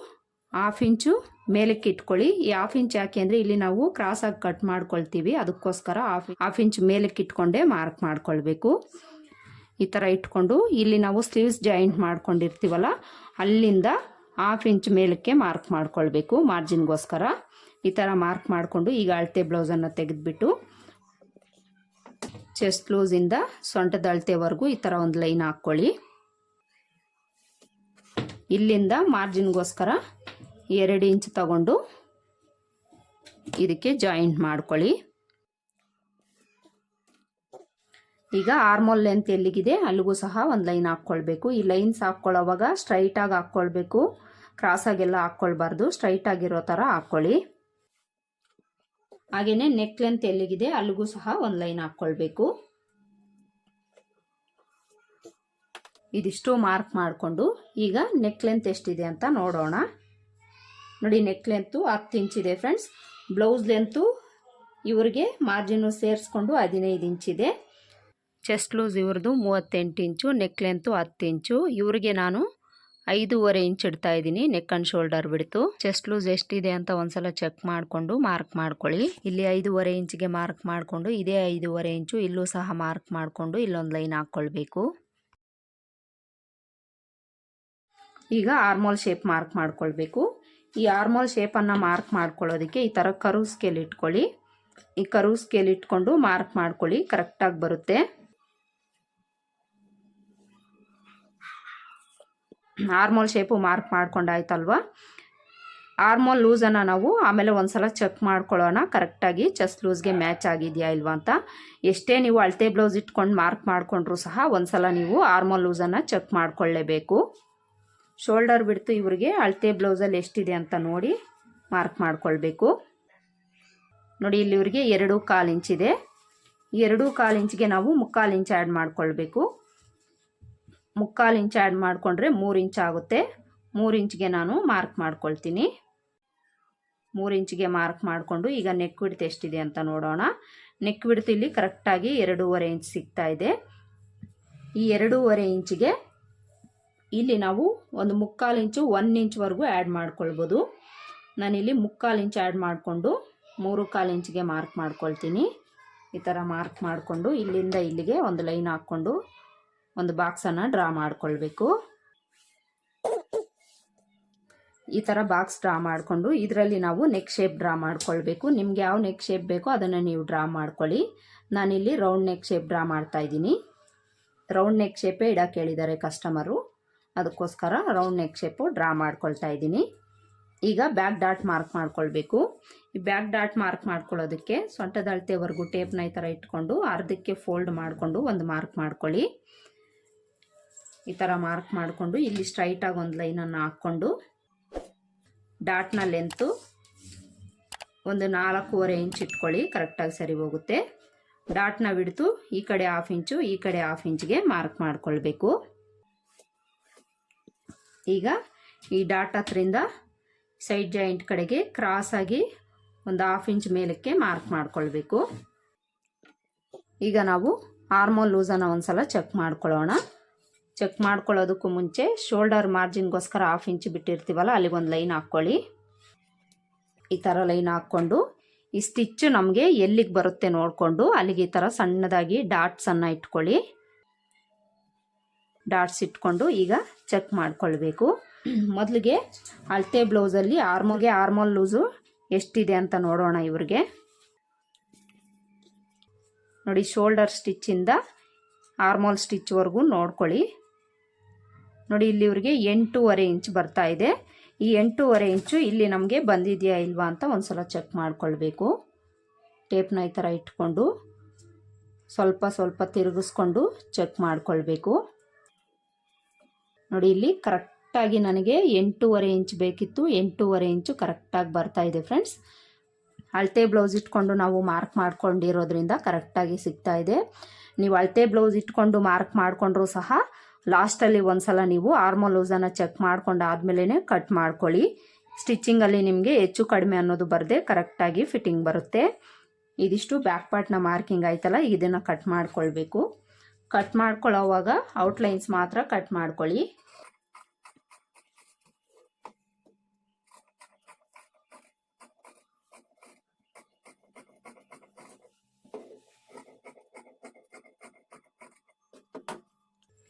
ಹಾಫ್ ಇಂಚು ಮೇಲಕ್ಕೆ ಇಟ್ಕೊಳ್ಳಿ. ಈ ಹಾಫ್ ಇಂಚ್ ಯಾಕೆ ಅಂದರೆ ಇಲ್ಲಿ ನಾವು ಕ್ರಾಸಾಗಿ ಕಟ್ ಮಾಡ್ಕೊಳ್ತೀವಿ. ಅದಕ್ಕೋಸ್ಕರ ಹಾಫ್ ಹಾಫ್ ಇಂಚ್ ಮೇಲಕ್ಕೆ ಇಟ್ಕೊಂಡೇ ಮಾರ್ಕ್ ಮಾಡ್ಕೊಳ್ಬೇಕು. ಈ ಥರ ಇಟ್ಕೊಂಡು ಇಲ್ಲಿ ನಾವು ಸ್ಲೀವ್ಸ್ ಜಾಯಿಂಟ್ ಮಾಡ್ಕೊಂಡಿರ್ತೀವಲ್ಲ, ಅಲ್ಲಿಂದ ಹಾಫ್ ಇಂಚ್ ಮೇಲಕ್ಕೆ ಮಾರ್ಕ್ ಮಾಡ್ಕೊಳ್ಬೇಕು. ಮಾರ್ಜಿನ್ಗೋಸ್ಕರ ಈ ಥರ ಮಾರ್ಕ್ ಮಾಡಿಕೊಂಡು ಈಗ ಅಳತೆ ಬ್ಲೌಸನ್ನು ತೆಗೆದುಬಿಟ್ಟು ಚೆಸ್ಟ್ ಲೂಸಿಂದ ಸೊಂಟದ ಅಳತೆವರೆಗೂ ಈ ಥರ ಒಂದು ಲೈನ್ ಹಾಕ್ಕೊಳ್ಳಿ. ಇಲ್ಲಿಂದ ಮಾರ್ಜಿನ್ಗೋಸ್ಕರ ಎರಡು ಇಂಚ್ ತಗೊಂಡು ಇದಕ್ಕೆ ಜಾಯಿಂಟ್ ಮಾಡ್ಕೊಳ್ಳಿ. ಈಗ ಆರ್ಮೋಲ್ ಲೆಂತ್ ಎಲ್ಲಿಗಿದೆ ಅಲ್ಲಿಗೂ ಸಹ ಒಂದು ಲೈನ್ ಹಾಕ್ಕೊಳ್ಬೇಕು. ಈ ಲೈನ್ಸ್ ಹಾಕ್ಕೊಳ್ಳೋವಾಗ ಸ್ಟ್ರೈಟಾಗಿ ಹಾಕ್ಕೊಳ್ಬೇಕು. ಕ್ರಾಸಾಗೆಲ್ಲ ಹಾಕ್ಕೊಳ್ಬಾರ್ದು. ಸ್ಟ್ರೈಟಾಗಿರೋ ಥರ ಹಾಕ್ಕೊಳ್ಳಿ. ಹಾಗೆಯೇ ನೆಕ್ ಲೆಂತ್ ಎಲ್ಲಿಗಿದೆ ಅಲ್ಲಿಗೂ ಸಹ ಒಂದು ಲೈನ್ ಹಾಕ್ಕೊಳ್ಬೇಕು. ಇದಿಷ್ಟು ಮಾರ್ಕ್ ಮಾಡಿಕೊಂಡು ಈಗ ನೆಕ್ ಲೆಂತ್ ಎಷ್ಟಿದೆ ಅಂತ ನೋಡೋಣ. ನೋಡಿ ನೆಕ್ ಲೆಂತು ಹತ್ತು ಇಂಚಿದೆ ಫ್ರೆಂಡ್ಸ್ ಬ್ಲೌಸ್ ಲೆಂತು ಇವ್ರಿಗೆ ಮಾರ್ಜಿನು ಸೇರಿಸ್ಕೊಂಡು ಹದಿನೈದು ಇಂಚಿದೆ ಚೆಸ್ಟ್ ಲೂಸ್ ಇವ್ರದ್ದು ಮೂವತ್ತೆಂಟು ಇಂಚು ನೆಕ್ ಲೆಂತು ಹತ್ತು ಇಂಚು ಇವ್ರಿಗೆ ನಾನು ಐದೂವರೆ ಇಂಚ್ ಇಡ್ತಾ ಇದ್ದೀನಿ ನೆಕ್ ಅಂಡ್ ಶೋಲ್ಡರ್ ಬಿಡ್ತು. ಚೆಸ್ಟ್ ಲೂಸ್ ಎಷ್ಟಿದೆ ಅಂತ ಒಂದ್ಸಲ ಚೆಕ್ ಮಾಡಿಕೊಂಡು ಮಾರ್ಕ್ ಮಾಡ್ಕೊಳ್ಳಿ. ಇಲ್ಲಿ ಐದೂವರೆ ಇಂಚಿಗೆ ಮಾರ್ಕ್ ಮಾಡಿಕೊಂಡು, ಇದೇ ಐದೂವರೆ ಇಂಚು ಇಲ್ಲೂ ಸಹ ಮಾರ್ಕ್ ಮಾಡಿಕೊಂಡು ಇಲ್ಲೊಂದು ಲೈನ್ ಹಾಕ್ಕೊಳ್ಬೇಕು. ಈಗ ಆರ್ಮೋಲ್ ಶೇಪ್ ಮಾರ್ಕ್ ಮಾಡ್ಕೊಳ್ಬೇಕು. ಈ ಆರ್ಮೋಲ್ ಶೇಪನ್ನು ಮಾರ್ಕ್ ಮಾಡ್ಕೊಳ್ಳೋದಕ್ಕೆ ಈ ಥರ ಕರು ಸ್ಕೇಲ್ ಇಟ್ಕೊಳ್ಳಿ. ಈ ಕರು ಸ್ಕೇಲ್ ಇಟ್ಕೊಂಡು ಮಾರ್ಕ್ ಮಾಡ್ಕೊಳ್ಳಿ ಕರೆಕ್ಟಾಗಿ ಬರುತ್ತೆ. ಆರ್ಮೋಲ್ ಶೇಪು ಮಾರ್ಕ್ ಮಾಡ್ಕೊಂಡಾಯ್ತಲ್ವ? ಆರ್ಮೋಲ್ ಲೂಸನ್ನು ನಾವು ಆಮೇಲೆ ಒಂದ್ಸಲ ಚೆಕ್ ಮಾಡ್ಕೊಳ್ಳೋಣ. ಕರೆಕ್ಟಾಗಿ ಚೆಸ್ಟ್ ಲೂಸ್ಗೆ ಮ್ಯಾಚ್ ಆಗಿದೆಯಾ ಇಲ್ವಾ ಅಂತ. ಎಷ್ಟೇ ನೀವು ಅಳತೆ ಬ್ಲೌಸ್ ಇಟ್ಕೊಂಡು ಮಾರ್ಕ್ ಮಾಡಿಕೊಂಡ್ರೂ ಸಹ ಒಂದ್ಸಲ ನೀವು ಆರ್ಮೋಲ್ ಲೂಸನ್ನು ಚೆಕ್ ಮಾಡಿಕೊಳ್ಳೇಬೇಕು. ಶೋಲ್ಡರ್ ಬಿಡ್ತು ಇವರಿಗೆ ಅಳತೆ ಬ್ಲೌಸಲ್ಲಿ ಎಷ್ಟಿದೆ ಅಂತ ನೋಡಿ ಮಾರ್ಕ್ ಮಾಡಿಕೊಳ್ಬೇಕು. ನೋಡಿ, ಇಲ್ಲಿ ಇವರಿಗೆ ಎರಡು ಕಾಲು ಇಂಚಿದೆ ಎರಡು ಕಾಲು ಇಂಚಿಗೆ ನಾವು ಮುಕ್ಕಾಲು ಇಂಚ್ ಆ್ಯಡ್ ಮಾಡ್ಕೊಳ್ಬೇಕು. ಮುಕ್ಕಾಲು ಇಂಚ್ ಆ್ಯಡ್ ಮಾಡಿಕೊಂಡ್ರೆ ಮೂರು ಇಂಚ್ ಆಗುತ್ತೆ. ಮೂರು ಇಂಚ್ಗೆ ನಾನು ಮಾರ್ಕ್ ಮಾಡ್ಕೊಳ್ತೀನಿ. ಮೂರು ಇಂಚ್ಗೆ ಮಾರ್ಕ್ ಮಾಡಿಕೊಂಡು ಈಗ ನೆಕ್ ಬಿಡ್ತು ಎಷ್ಟಿದೆ ಅಂತ ನೋಡೋಣ. ನೆಕ್ ಬಿಡ್ತು ಇಲ್ಲಿ ಕರೆಕ್ಟಾಗಿ ಎರಡೂವರೆ ಇಂಚ್ ಸಿಗ್ತಾ ಇದೆ. ಈ ಎರಡೂವರೆ ಇಂಚಿಗೆ ಇಲ್ಲಿ ನಾವು ಒಂದು ಮುಕ್ಕಾಲು ಇಂಚು ಒನ್ ಇಂಚ್ವರೆಗೂ ಆ್ಯಡ್ ಮಾಡ್ಕೊಳ್ಬೋದು. ನಾನಿಲ್ಲಿ ಮುಕ್ಕಾಲು ಇಂಚ್ ಆ್ಯಡ್ ಮಾಡಿಕೊಂಡು ಮೂರು ಕಾಲು ಇಂಚಿಗೆ ಮಾರ್ಕ್ ಮಾಡ್ಕೊಳ್ತೀನಿ. ಈ ಥರ ಮಾರ್ಕ್ ಮಾಡಿಕೊಂಡು ಇಲ್ಲಿಂದ ಇಲ್ಲಿಗೆ ಒಂದು ಲೈನ್ ಹಾಕ್ಕೊಂಡು ಒಂದು ಬಾಕ್ಸನ್ನು ಡ್ರಾ ಮಾಡಿಕೊಳ್ಬೇಕು. ಈ ಥರ ಬಾಕ್ಸ್ ಡ್ರಾ ಮಾಡಿಕೊಂಡು ಇದರಲ್ಲಿ ನಾವು ನೆಕ್ ಶೇಪ್ ಡ್ರಾ ಮಾಡ್ಕೊಳ್ಬೇಕು. ನಿಮ್ಗೆ ಯಾವ ನೆಕ್ ಶೇಪ್ ಬೇಕೋ ಅದನ್ನು ನೀವು ಡ್ರಾ ಮಾಡ್ಕೊಳ್ಳಿ. ನಾನಿಲ್ಲಿ ರೌಂಡ್ ನೆಕ್ ಶೇಪ್ ಡ್ರಾ ಮಾಡ್ತಾ ಇದ್ದೀನಿ. ರೌಂಡ್ ನೆಕ್ ಶೇಪೇ ಇಡಕ್ಕೆ ಹೇಳಿದ್ದಾರೆ ಕಸ್ಟಮರು ಅದಕ್ಕೋಸ್ಕರ ರೌಂಡ್ ನೆಕ್ ಶೇಪು ಡ್ರಾ ಮಾಡ್ಕೊಳ್ತಾ ಇದ್ದೀನಿ. ಈಗ ಬ್ಯಾಕ್ ಡಾಟ್ ಮಾರ್ಕ್ ಮಾಡ್ಕೊಳ್ಬೇಕು. ಈ ಬ್ಯಾಕ್ ಡಾಟ್ ಮಾರ್ಕ್ ಮಾಡ್ಕೊಳ್ಳೋದಕ್ಕೆ ಸೊಂಟದ ಅಳತೆವರೆಗೂ ಟೇಪ್ನ ಈ ಥರ ಇಟ್ಕೊಂಡು ಅರ್ಧಕ್ಕೆ ಫೋಲ್ಡ್ ಮಾಡಿಕೊಂಡು ಒಂದು ಮಾರ್ಕ್ ಮಾಡ್ಕೊಳ್ಳಿ. ಈ ಥರ ಮಾರ್ಕ್ ಮಾಡಿಕೊಂಡು ಇಲ್ಲಿ ಸ್ಟ್ರೈಟಾಗಿ ಒಂದು ಲೈನನ್ನು ಹಾಕ್ಕೊಂಡು ಡಾಟ್ನ ಲೆಂತು ಒಂದು ನಾಲ್ಕೂವರೆ ಇಂಚ್ ಇಟ್ಕೊಳ್ಳಿ ಕರೆಕ್ಟಾಗಿ ಸರಿ ಹೋಗುತ್ತೆ. ಡಾಟ್ನ ಬಿಡ್ತು ಈ ಕಡೆ ಹಾಫ್ ಇಂಚು ಈ ಕಡೆ ಹಾಫ್ ಇಂಚ್ಗೆ ಮಾರ್ಕ್ ಮಾಡಿಕೊಳ್ಬೇಕು. ಈಗ ಈ ಡಾಟ್ ಹತ್ರಿಂದ ಸೈಡ್ ಜಾಯಿಂಟ್ ಕಡೆಗೆ ಕ್ರಾಸಾಗಿ ಒಂದು ಹಾಫ್ ಇಂಚ್ ಮೇಲಕ್ಕೆ ಮಾರ್ಕ್ ಮಾಡಿಕೊಳ್ಬೇಕು. ಈಗ ನಾವು ಆರ್ಮೋಲ್ ಲೂಸನ್ನು ಒಂದು ಸಲ ಚೆಕ್ ಮಾಡ್ಕೊಳ್ಳೋಣ. ಚೆಕ್ ಮಾಡ್ಕೊಳ್ಳೋದಕ್ಕೂ ಮುಂಚೆ ಶೋಲ್ಡರ್ ಮಾರ್ಜಿನ್ಗೋಸ್ಕರ ಹಾಫ್ ಇಂಚ್ ಬಿಟ್ಟಿರ್ತೀವಲ್ಲ ಅಲ್ಲಿಗೊಂದು ಲೈನ್ ಹಾಕ್ಕೊಳ್ಳಿ. ಈ ಥರ ಲೈನ್ ಹಾಕ್ಕೊಂಡು, ಈ ಸ್ಟಿಚ್ಚು ನಮಗೆ ಎಲ್ಲಿಗೆ ಬರುತ್ತೆ ನೋಡಿಕೊಂಡು, ಅಲ್ಲಿಗೆ ಈ ಥರ ಸಣ್ಣದಾಗಿ ಡಾಟ್ಸನ್ನು ಇಟ್ಕೊಳ್ಳಿ. ಡಾಟ್ಸ್ ಇಟ್ಕೊಂಡು ಈಗ ಚೆಕ್ ಮಾಡ್ಕೊಳ್ಬೇಕು. ಮೊದಲಿಗೆ ಅಳತೆ ಬ್ಲೌಸಲ್ಲಿ ಆರ್ಮೋಗೆ ಆರ್ಮೋಲ್ ಲೂಸು ಎಷ್ಟಿದೆ ಅಂತ ನೋಡೋಣ ಇವ್ರಿಗೆ. ನೋಡಿ, ಶೋಲ್ಡರ್ ಸ್ಟಿಚ್ಚಿಂದ ಆರ್ಮೋಲ್ ಸ್ಟಿಚ್ವರೆಗೂ ನೋಡ್ಕೊಳ್ಳಿ. ನೋಡಿ, ಇಲ್ಲಿ ಇವರಿಗೆ ಎಂಟೂವರೆ ಇಂಚ್ ಬರ್ತಾ ಇದೆ. ಈ ಎಂಟೂವರೆ ಇಂಚು ಇಲ್ಲಿ ನಮಗೆ ಬಂದಿದೆಯಾ ಇಲ್ವಾ ಅಂತ ಒಂದ್ಸಲ ಚೆಕ್ ಮಾಡ್ಕೊಳ್ಬೇಕು. ಟೇಪ್ನ ಈ ಥರ ಇಟ್ಕೊಂಡು ಸ್ವಲ್ಪ ಸ್ವಲ್ಪ ತಿರುಗಿಸ್ಕೊಂಡು ಚೆಕ್ ಮಾಡಿಕೊಳ್ಬೇಕು. ನೋಡಿ, ಇಲ್ಲಿ ಕರೆಕ್ಟಾಗಿ ನನಗೆ ಎಂಟೂವರೆ ಇಂಚ್ ಬೇಕಿತ್ತು. ಎಂಟೂವರೆ ಇಂಚು ಕರೆಕ್ಟಾಗಿ ಬರ್ತಾ ಇದೆ ಫ್ರೆಂಡ್ಸ್. ಅಳತೆ ಬ್ಲೌಸ್ ಇಟ್ಕೊಂಡು ನಾವು ಮಾರ್ಕ್ ಮಾಡ್ಕೊಂಡಿರೋದ್ರಿಂದ ಕರೆಕ್ಟಾಗಿ ಸಿಗ್ತಾ ಇದೆ. ನೀವು ಅಳತೆ ಬ್ಲೌಸ್ ಇಟ್ಕೊಂಡು ಮಾರ್ಕ್ ಮಾಡಿಕೊಂಡ್ರೂ ಸಹ ಲಾಸ್ಟಲ್ಲಿ ಒಂದ್ಸಲ ನೀವು ಆರ್ಮೋ ಲೂಸನ್ನು ಚೆಕ್ ಮಾಡ್ಕೊಂಡು ಆದಮೇಲೆ ಕಟ್ ಮಾಡ್ಕೊಳ್ಳಿ ಸ್ಟಿಚ್ಚಿಂಗಲ್ಲಿ ನಿಮಗೆ ಹೆಚ್ಚು ಕಡಿಮೆ ಅನ್ನೋದು ಬರದೆ ಕರೆಕ್ಟಾಗಿ ಫಿಟ್ಟಿಂಗ್ ಬರುತ್ತೆ. ಇದಿಷ್ಟು ಬ್ಯಾಕ್ ಪಾರ್ಟ್ನ ಮಾರ್ಕಿಂಗ್ ಆಯ್ತಲ್ಲ ಇದನ್ನು ಕಟ್ ಮಾಡ್ಕೊಳ್ಬೇಕು. ಕಟ್ ಮಾಡ್ಕೊಳ್ಳೋವಾಗ ಔಟ್ಲೈನ್ಸ್ ಮಾತ್ರ ಕಟ್ ಮಾಡ್ಕೊಳ್ಳಿ.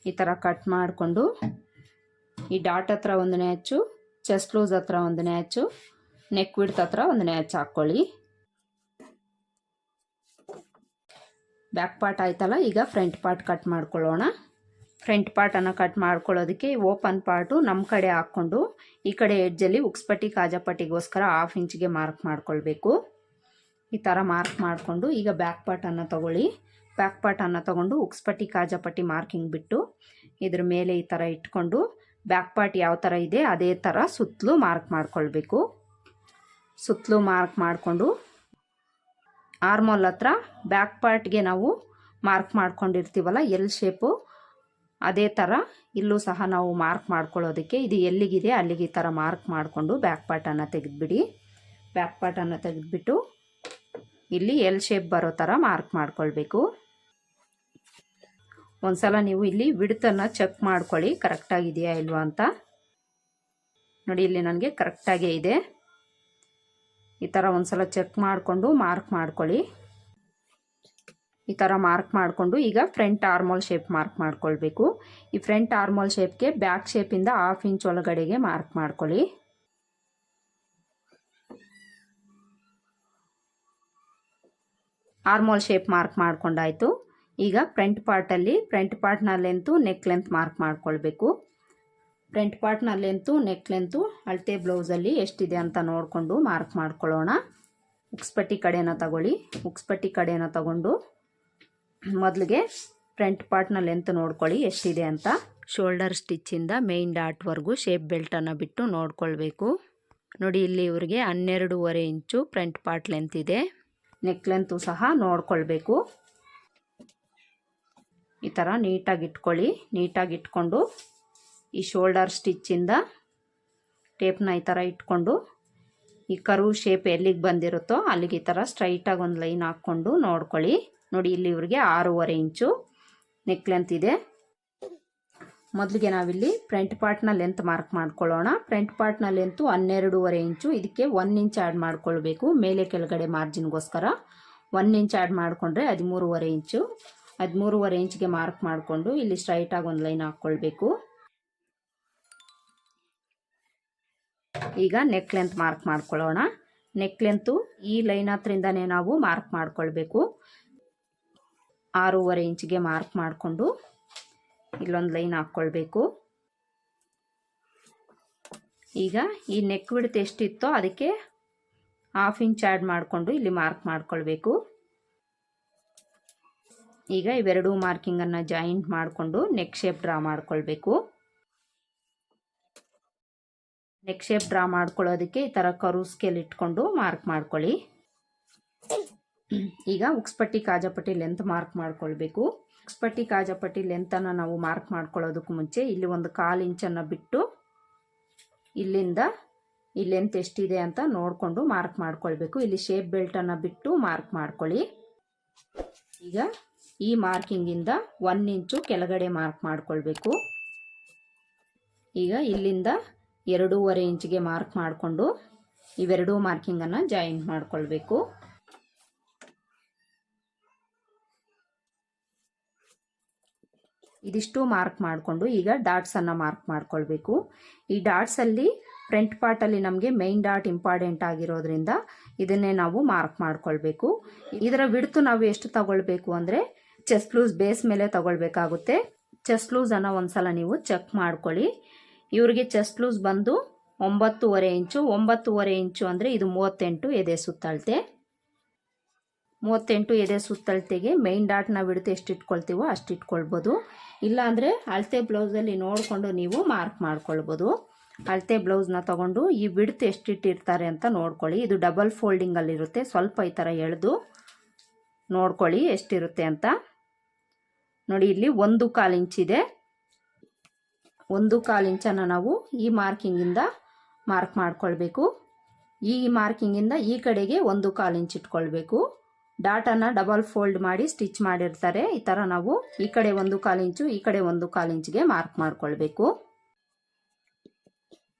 ಈ ಥರ ಕಟ್ ಮಾಡಿಕೊಂಡು ಈ ಡಾಟ್ ಹತ್ರ ಒಂದು ನ್ಯಾಚು ಚೆಸ್ಟ್ ಲೂಸ್ ಹತ್ರ ಒಂದು ನ್ಯಾಚು ನೆಕ್ ವಿಡ್ತ್ ಹತ್ರ ಒಂದು ನ್ಯಾಚ್ ಹಾಕ್ಕೊಳ್ಳಿ ಬ್ಯಾಕ್ ಪಾರ್ಟ್ ಆಯ್ತಲ್ಲ, ಈಗ ಫ್ರಂಟ್ ಪಾರ್ಟ್ ಕಟ್ ಮಾಡ್ಕೊಳ್ಳೋಣ. ಫ್ರಂಟ್ ಪಾರ್ಟನ್ನು ಕಟ್ ಮಾಡ್ಕೊಳ್ಳೋದಕ್ಕೆ ಓಪನ್ ಪಾರ್ಟು ನಮ್ಮ ಕಡೆ ಹಾಕ್ಕೊಂಡು, ಈ ಕಡೆ ಎಡ್ಜಲ್ಲಿ ಉಕ್ಸ್ಪಟ್ಟಿ, ಕಾಜಾಪಟ್ಟಿಗೋಸ್ಕರ ಹಾಫ್ ಇಂಚಿಗೆ ಮಾರ್ಕ್ ಮಾಡ್ಕೊಳ್ಬೇಕು. ಈ ಥರ ಮಾರ್ಕ್ ಮಾಡಿಕೊಂಡು ಈಗ ಬ್ಯಾಕ್ ಪಾರ್ಟನ್ನು ತಗೊಳ್ಳಿ. ಬ್ಯಾಕ್ ಪಾರ್ಟನ್ನು ತೊಗೊಂಡು ಉಕ್ಸ್ಪಟ್ಟಿ ಕಾಜಾಪಟ್ಟಿ ಮಾರ್ಕಿಂಗ್ ಬಿಟ್ಟು ಇದ್ರ ಮೇಲೆ ಈ ಥರ ಇಟ್ಕೊಂಡು ಬ್ಯಾಕ್ ಪಾರ್ಟ್ ಯಾವ ಥರ ಇದೆ ಅದೇ ಥರ ಸುತ್ತಲೂ ಮಾರ್ಕ್ ಮಾಡ್ಕೊಳ್ಬೇಕು. ಸುತ್ತಲೂ ಮಾರ್ಕ್ ಮಾಡಿಕೊಂಡು ಆರ್ಮೋಲ್ ಹತ್ರ ಬ್ಯಾಕ್ ಪಾರ್ಟ್ಗೆ ನಾವು ಮಾರ್ಕ್ ಮಾಡ್ಕೊಂಡಿರ್ತೀವಲ್ಲ ಎಲ್ ಶೇಪು ಅದೇ ಥರ ಇಲ್ಲೂ ಸಹ ನಾವು ಮಾರ್ಕ್ ಮಾಡ್ಕೊಳ್ಳೋದಕ್ಕೆ ಇದು ಎಲ್ಲಿಗಿದೆ ಅಲ್ಲಿಗೆ ಈ ಥರ ಮಾರ್ಕ್ ಮಾಡಿಕೊಂಡು ಬ್ಯಾಕ್ ಪಾರ್ಟನ್ನು ತೆಗೆದುಬಿಡಿ. ಬ್ಯಾಕ್ ಪಾರ್ಟನ್ನು ತೆಗೆದುಬಿಟ್ಟು ಇಲ್ಲಿ ಎಲ್ ಶೇಪ್ ಬರೋ ಥರ ಮಾರ್ಕ್ ಮಾಡ್ಕೊಳ್ಬೇಕು. ಒಂದ್ಸಲ ನೀವು ಇಲ್ಲಿ ವಿಡ್ತನ್ನು ಚೆಕ್ ಮಾಡ್ಕೊಳ್ಳಿ. ಕರೆಕ್ಟಾಗಿದೆಯಾ ಇಲ್ವಾ ಅಂತ. ನೋಡಿ, ಇಲ್ಲಿ ನನಗೆ ಕರೆಕ್ಟಾಗೇ ಇದೆ. ಈ ಥರ ಒಂದ್ಸಲ ಚೆಕ್ ಮಾಡಿಕೊಂಡು ಮಾರ್ಕ್ ಮಾಡ್ಕೊಳ್ಳಿ. ಈ ಥರ ಮಾರ್ಕ್ ಮಾಡಿಕೊಂಡು ಈಗ ಫ್ರಂಟ್ ಆರ್ಮೋಲ್ ಶೇಪ್ ಮಾರ್ಕ್ ಮಾಡ್ಕೊಳ್ಬೇಕು. ಈ ಫ್ರಂಟ್ ಆರ್ಮೋಲ್ ಶೇಪ್ಗೆ ಬ್ಯಾಕ್ ಶೇಪಿಂದ ಹಾಫ್ ಇಂಚ್ ಒಳಗಡೆಗೆ ಮಾರ್ಕ್ ಮಾಡ್ಕೊಳ್ಳಿ. ಆರ್ಮೋಲ್ ಶೇಪ್ ಮಾರ್ಕ್ ಮಾಡ್ಕೊಂಡಾಯ್ತು. ಈಗ ಫ್ರಂಟ್ ಪಾರ್ಟಲ್ಲಿ, ಫ್ರಂಟ್ ಪಾರ್ಟ್ನಲ್ಲೆಂತು ನೆಕ್ ಲೆಂತ್ ಮಾರ್ಕ್ ಮಾಡ್ಕೊಳ್ಬೇಕು. ಫ್ರಂಟ್ ಪಾರ್ಟ್ನ ಲೆಂತ್ ನೆಕ್ ಲೆಂತು ಅಳತೆ ಬ್ಲೌಸಲ್ಲಿ ಎಷ್ಟಿದೆ ಅಂತ ನೋಡಿಕೊಂಡು ಮಾರ್ಕ್ ಮಾಡ್ಕೊಳ್ಳೋಣ. ಉಕ್ಸ್ಪಟ್ಟಿ ಕಡೆನ ತಗೊಳ್ಳಿ. ಉಕ್ಸ್ಪಟ್ಟಿ ಕಡೆನ ತಗೊಂಡು ಮೊದಲಿಗೆ ಫ್ರಂಟ್ ಪಾರ್ಟ್ನ ಲೆಂತ್ ನೋಡ್ಕೊಳ್ಳಿ ಎಷ್ಟಿದೆ ಅಂತ. ಶೋಲ್ಡರ್ ಸ್ಟಿಚ್ಚಿಂದ ಮೇಯ್ನ್ ಡಾಟ್ವರೆಗೂ ಶೇಪ್ ಬೆಲ್ಟನ್ನು ಬಿಟ್ಟು ನೋಡ್ಕೊಳ್ಬೇಕು. ನೋಡಿ, ಇಲ್ಲಿ ಇವರಿಗೆ ಹನ್ನೆರಡೂವರೆ ಇಂಚು ಫ್ರಂಟ್ ಪಾರ್ಟ್ ಲೆಂತ್ ಇದೆ. ನೆಕ್ ಲೆಂತು ಸಹ ನೋಡ್ಕೊಳ್ಬೇಕು. ಈ ಥರ ನೀಟಾಗಿ ಇಟ್ಕೊಳ್ಳಿ. ನೀಟಾಗಿ ಇಟ್ಕೊಂಡು ಈ ಶೋಲ್ಡರ್ ಸ್ಟಿಚ್ಚಿಂದ ಟೇಪ್ನ ಈ ಥರ ಇಟ್ಕೊಂಡು ಈ ಕರು ಶೇಪ್ ಎಲ್ಲಿಗೆ ಬಂದಿರುತ್ತೋ ಅಲ್ಲಿಗೆ ಈ ಥರ ಸ್ಟ್ರೈಟಾಗಿ ಒಂದು ಲೈನ್ ಹಾಕ್ಕೊಂಡು ನೋಡ್ಕೊಳ್ಳಿ. ನೋಡಿ, ಇಲ್ಲಿ ಇವ್ರಿಗೆ ಆರೂವರೆ ಇಂಚು ನೆಕ್ ಲೆಂತ್ ಇದೆ. ಮೊದಲಿಗೆ ನಾವಿಲ್ಲಿ ಫ್ರಂಟ್ ಪಾರ್ಟ್ನ ಲೆಂತ್ ಮಾರ್ಕ್ ಮಾಡ್ಕೊಳ್ಳೋಣ. ಫ್ರಂಟ್ ಪಾರ್ಟ್ನ ಲೆಂತು ಹನ್ನೆರಡೂವರೆ ಇಂಚು. ಇದಕ್ಕೆ ಒನ್ ಇಂಚ್ ಆ್ಯಡ್ ಮಾಡ್ಕೊಳ್ಬೇಕು. ಮೇಲೆ ಕೆಳಗಡೆ ಮಾರ್ಜಿನ್ಗೋಸ್ಕರ ಒನ್ ಇಂಚ್ ಆ್ಯಡ್ ಮಾಡಿಕೊಂಡ್ರೆ ಹದಿಮೂರುವರೆ ಇಂಚು. ಹದಿಮೂರುವರೆ ಇಂಚ್ಗೆ ಮಾರ್ಕ್ ಮಾಡಿಕೊಂಡು ಇಲ್ಲಿ ಸ್ಟ್ರೈಟಾಗಿ ಒಂದು ಲೈನ್ ಹಾಕ್ಕೊಳ್ಬೇಕು. ಈಗ ನೆಕ್ ಲೆಂತ್ ಮಾರ್ಕ್ ಮಾಡ್ಕೊಳ್ಳೋಣ. ನೆಕ್ ಲೆಂತು ಈ ಲೈನ್ ಹತ್ರಿಂದನೇ ನಾವು ಮಾರ್ಕ್ ಮಾಡ್ಕೊಳ್ಬೇಕು. ಆರೂವರೆ ಇಂಚಿಗೆ ಮಾರ್ಕ್ ಮಾಡಿಕೊಂಡು ಇಲ್ಲೊಂದು ಲೈನ್ ಹಾಕ್ಕೊಳ್ಬೇಕು. ಈಗ ಈ ನೆಕ್ ಬಿಡ್ತು ಎಷ್ಟಿತ್ತೋ ಅದಕ್ಕೆ ಹಾಫ್ ಇಂಚ್ ಆ್ಯಡ್ ಮಾಡಿಕೊಂಡು ಇಲ್ಲಿ ಮಾರ್ಕ್ ಮಾಡ್ಕೊಳ್ಬೇಕು. ಈಗ ಇವೆರಡೂ ಮಾರ್ಕಿಂಗನ್ನು ಜಾಯಿಂಟ್ ಮಾಡಿಕೊಂಡು ನೆಕ್ ಶೇಪ್ ಡ್ರಾ ಮಾಡ್ಕೊಳ್ಬೇಕು. ನೆಕ್ ಶೇಪ್ ಡ್ರಾ ಮಾಡ್ಕೊಳ್ಳೋದಕ್ಕೆ ಈ ಥರ ಕರು ಸ್ಕೇಲ್ ಇಟ್ಕೊಂಡು ಮಾರ್ಕ್ ಮಾಡ್ಕೊಳ್ಳಿ. ಈಗ ಉಕ್ಸ್ಪಟ್ಟಿ ಕಾಜಪಟ್ಟಿ ಲೆಂತ್ ಮಾರ್ಕ್ ಮಾಡ್ಕೊಳ್ಬೇಕು. ಉಕ್ಸ್ಪಟ್ಟಿ ಕಾಜಾಪಟ್ಟಿ ಲೆಂತನ್ನು ನಾವು ಮಾರ್ಕ್ ಮಾಡ್ಕೊಳ್ಳೋದಕ್ಕೂ ಮುಂಚೆ ಇಲ್ಲಿ ಒಂದು ಕಾಲು ಇಂಚನ್ನು ಬಿಟ್ಟು ಇಲ್ಲಿಂದ ಈ ಲೆಂತ್ ಎಷ್ಟಿದೆ ಅಂತ ನೋಡಿಕೊಂಡು ಮಾರ್ಕ್ ಮಾಡ್ಕೊಳ್ಬೇಕು. ಇಲ್ಲಿ ಶೇಪ್ ಬೆಲ್ಟನ್ನು ಬಿಟ್ಟು ಮಾರ್ಕ್ ಮಾಡ್ಕೊಳ್ಳಿ. ಈಗ ಈ ಮಾರ್ಕಿಂಗಿಂದ ಒನ್ ಇಂಚು ಕೆಳಗಡೆ ಮಾರ್ಕ್ ಮಾಡಿಕೊಳ್ಬೇಕು. ಈಗ ಇಲ್ಲಿಂದ ಎರಡೂವರೆ ಇಂಚಿಗೆ ಮಾರ್ಕ್ ಮಾಡಿಕೊಂಡು ಇವೆರಡೂ ಮಾರ್ಕಿಂಗನ್ನು ಜಾಯಿಂಟ್ ಮಾಡಿಕೊಳ್ಬೇಕು. ಇದಿಷ್ಟು ಮಾರ್ಕ್ ಮಾಡಿಕೊಂಡು ಈಗ ಡಾಟ್ಸನ್ನು ಮಾರ್ಕ್ ಮಾಡಿಕೊಳ್ಬೇಕು. ಈ ಡಾಟ್ಸಲ್ಲಿ ಫ್ರಂಟ್ ಪಾರ್ಟಲ್ಲಿ ನಮಗೆ ಮೈನ್ ಡಾಟ್ ಇಂಪಾರ್ಟೆಂಟ್ ಆಗಿರೋದ್ರಿಂದ ಇದನ್ನೇ ನಾವು ಮಾರ್ಕ್ ಮಾಡಿಕೊಳ್ಬೇಕು. ಇದರ ವಿಡ್ತು ನಾವು ಎಷ್ಟು ತಗೊಳ್ಬೇಕು ಅಂದರೆ ಚೆಸ್ಟ್ ಲೂಸ್ ಬೇಸ್ ಮೇಲೆ ತಗೊಳ್ಬೇಕಾಗುತ್ತೆ. ಚೆಸ್ಟ್ ಲೂಸನ್ನು ಒಂದ್ಸಲ ನೀವು ಚೆಕ್ ಮಾಡ್ಕೊಳ್ಳಿ. ಇವರಿಗೆ ಚೆಸ್ಟ್ ಲೂಸ್ ಬಂದು ಒಂಬತ್ತೂವರೆ ಇಂಚು ಒಂಬತ್ತೂವರೆ ಇಂಚು ಅಂದರೆ ಇದು ಮೂವತ್ತೆಂಟು ಎದೆ ಸುತ್ತಳತೆ. ಮೂವತ್ತೆಂಟು ಎದೆ ಸುತ್ತಳತೆಗೆ ಮೈನ್ ಡಾಟ್ನ ಬಿಡುತ್ತೆ ಎಷ್ಟು ಇಟ್ಕೊಳ್ತೀವೋ ಅಷ್ಟು ಇಟ್ಕೊಳ್ಬೋದು. ಇಲ್ಲಾಂದರೆ ಅಳತೆ ಬ್ಲೌಸಲ್ಲಿ ನೋಡಿಕೊಂಡು ನೀವು ಮಾರ್ಕ್ ಮಾಡ್ಕೊಳ್ಬೋದು. ಅಳತೆ ಬ್ಲೌಸ್ನ ತಗೊಂಡು ಈ ಬಿಡ್ತು ಎಷ್ಟು ಇಟ್ಟಿರ್ತಾರೆ ಅಂತ ನೋಡ್ಕೊಳ್ಳಿ. ಇದು ಡಬಲ್ ಫೋಲ್ಡಿಂಗಲ್ಲಿರುತ್ತೆ ಸ್ವಲ್ಪ ಈ ಥರ ಎಳೆದು ನೋಡ್ಕೊಳ್ಳಿ ಎಷ್ಟಿರುತ್ತೆ ಅಂತ. ನೋಡಿ, ಇಲ್ಲಿ ಒಂದು ಕಾಲು ಇದೆ. ಒಂದು ಕಾಲು ಇಂಚನ್ನು ನಾವು ಈ ಮಾರ್ಕಿಂಗಿಂದ ಮಾರ್ಕ್ ಮಾಡಿಕೊಳ್ಬೇಕು. ಈ ಮಾರ್ಕಿಂಗಿಂದ ಈ ಕಡೆಗೆ ಒಂದು ಕಾಲು ಇಂಚ್ ಇಟ್ಕೊಳ್ಬೇಕು. ಡಾಟನ್ನು ಡಬಲ್ ಫೋಲ್ಡ್ ಮಾಡಿ ಸ್ಟಿಚ್ ಮಾಡಿರ್ತಾರೆ. ಈ ಥರ ನಾವು ಈ ಕಡೆ ಒಂದು ಕಾಲು ಇಂಚು, ಈ ಕಡೆ ಒಂದು ಕಾಲು ಇಂಚಿಗೆ ಮಾರ್ಕ್ ಮಾಡಿಕೊಳ್ಬೇಕು.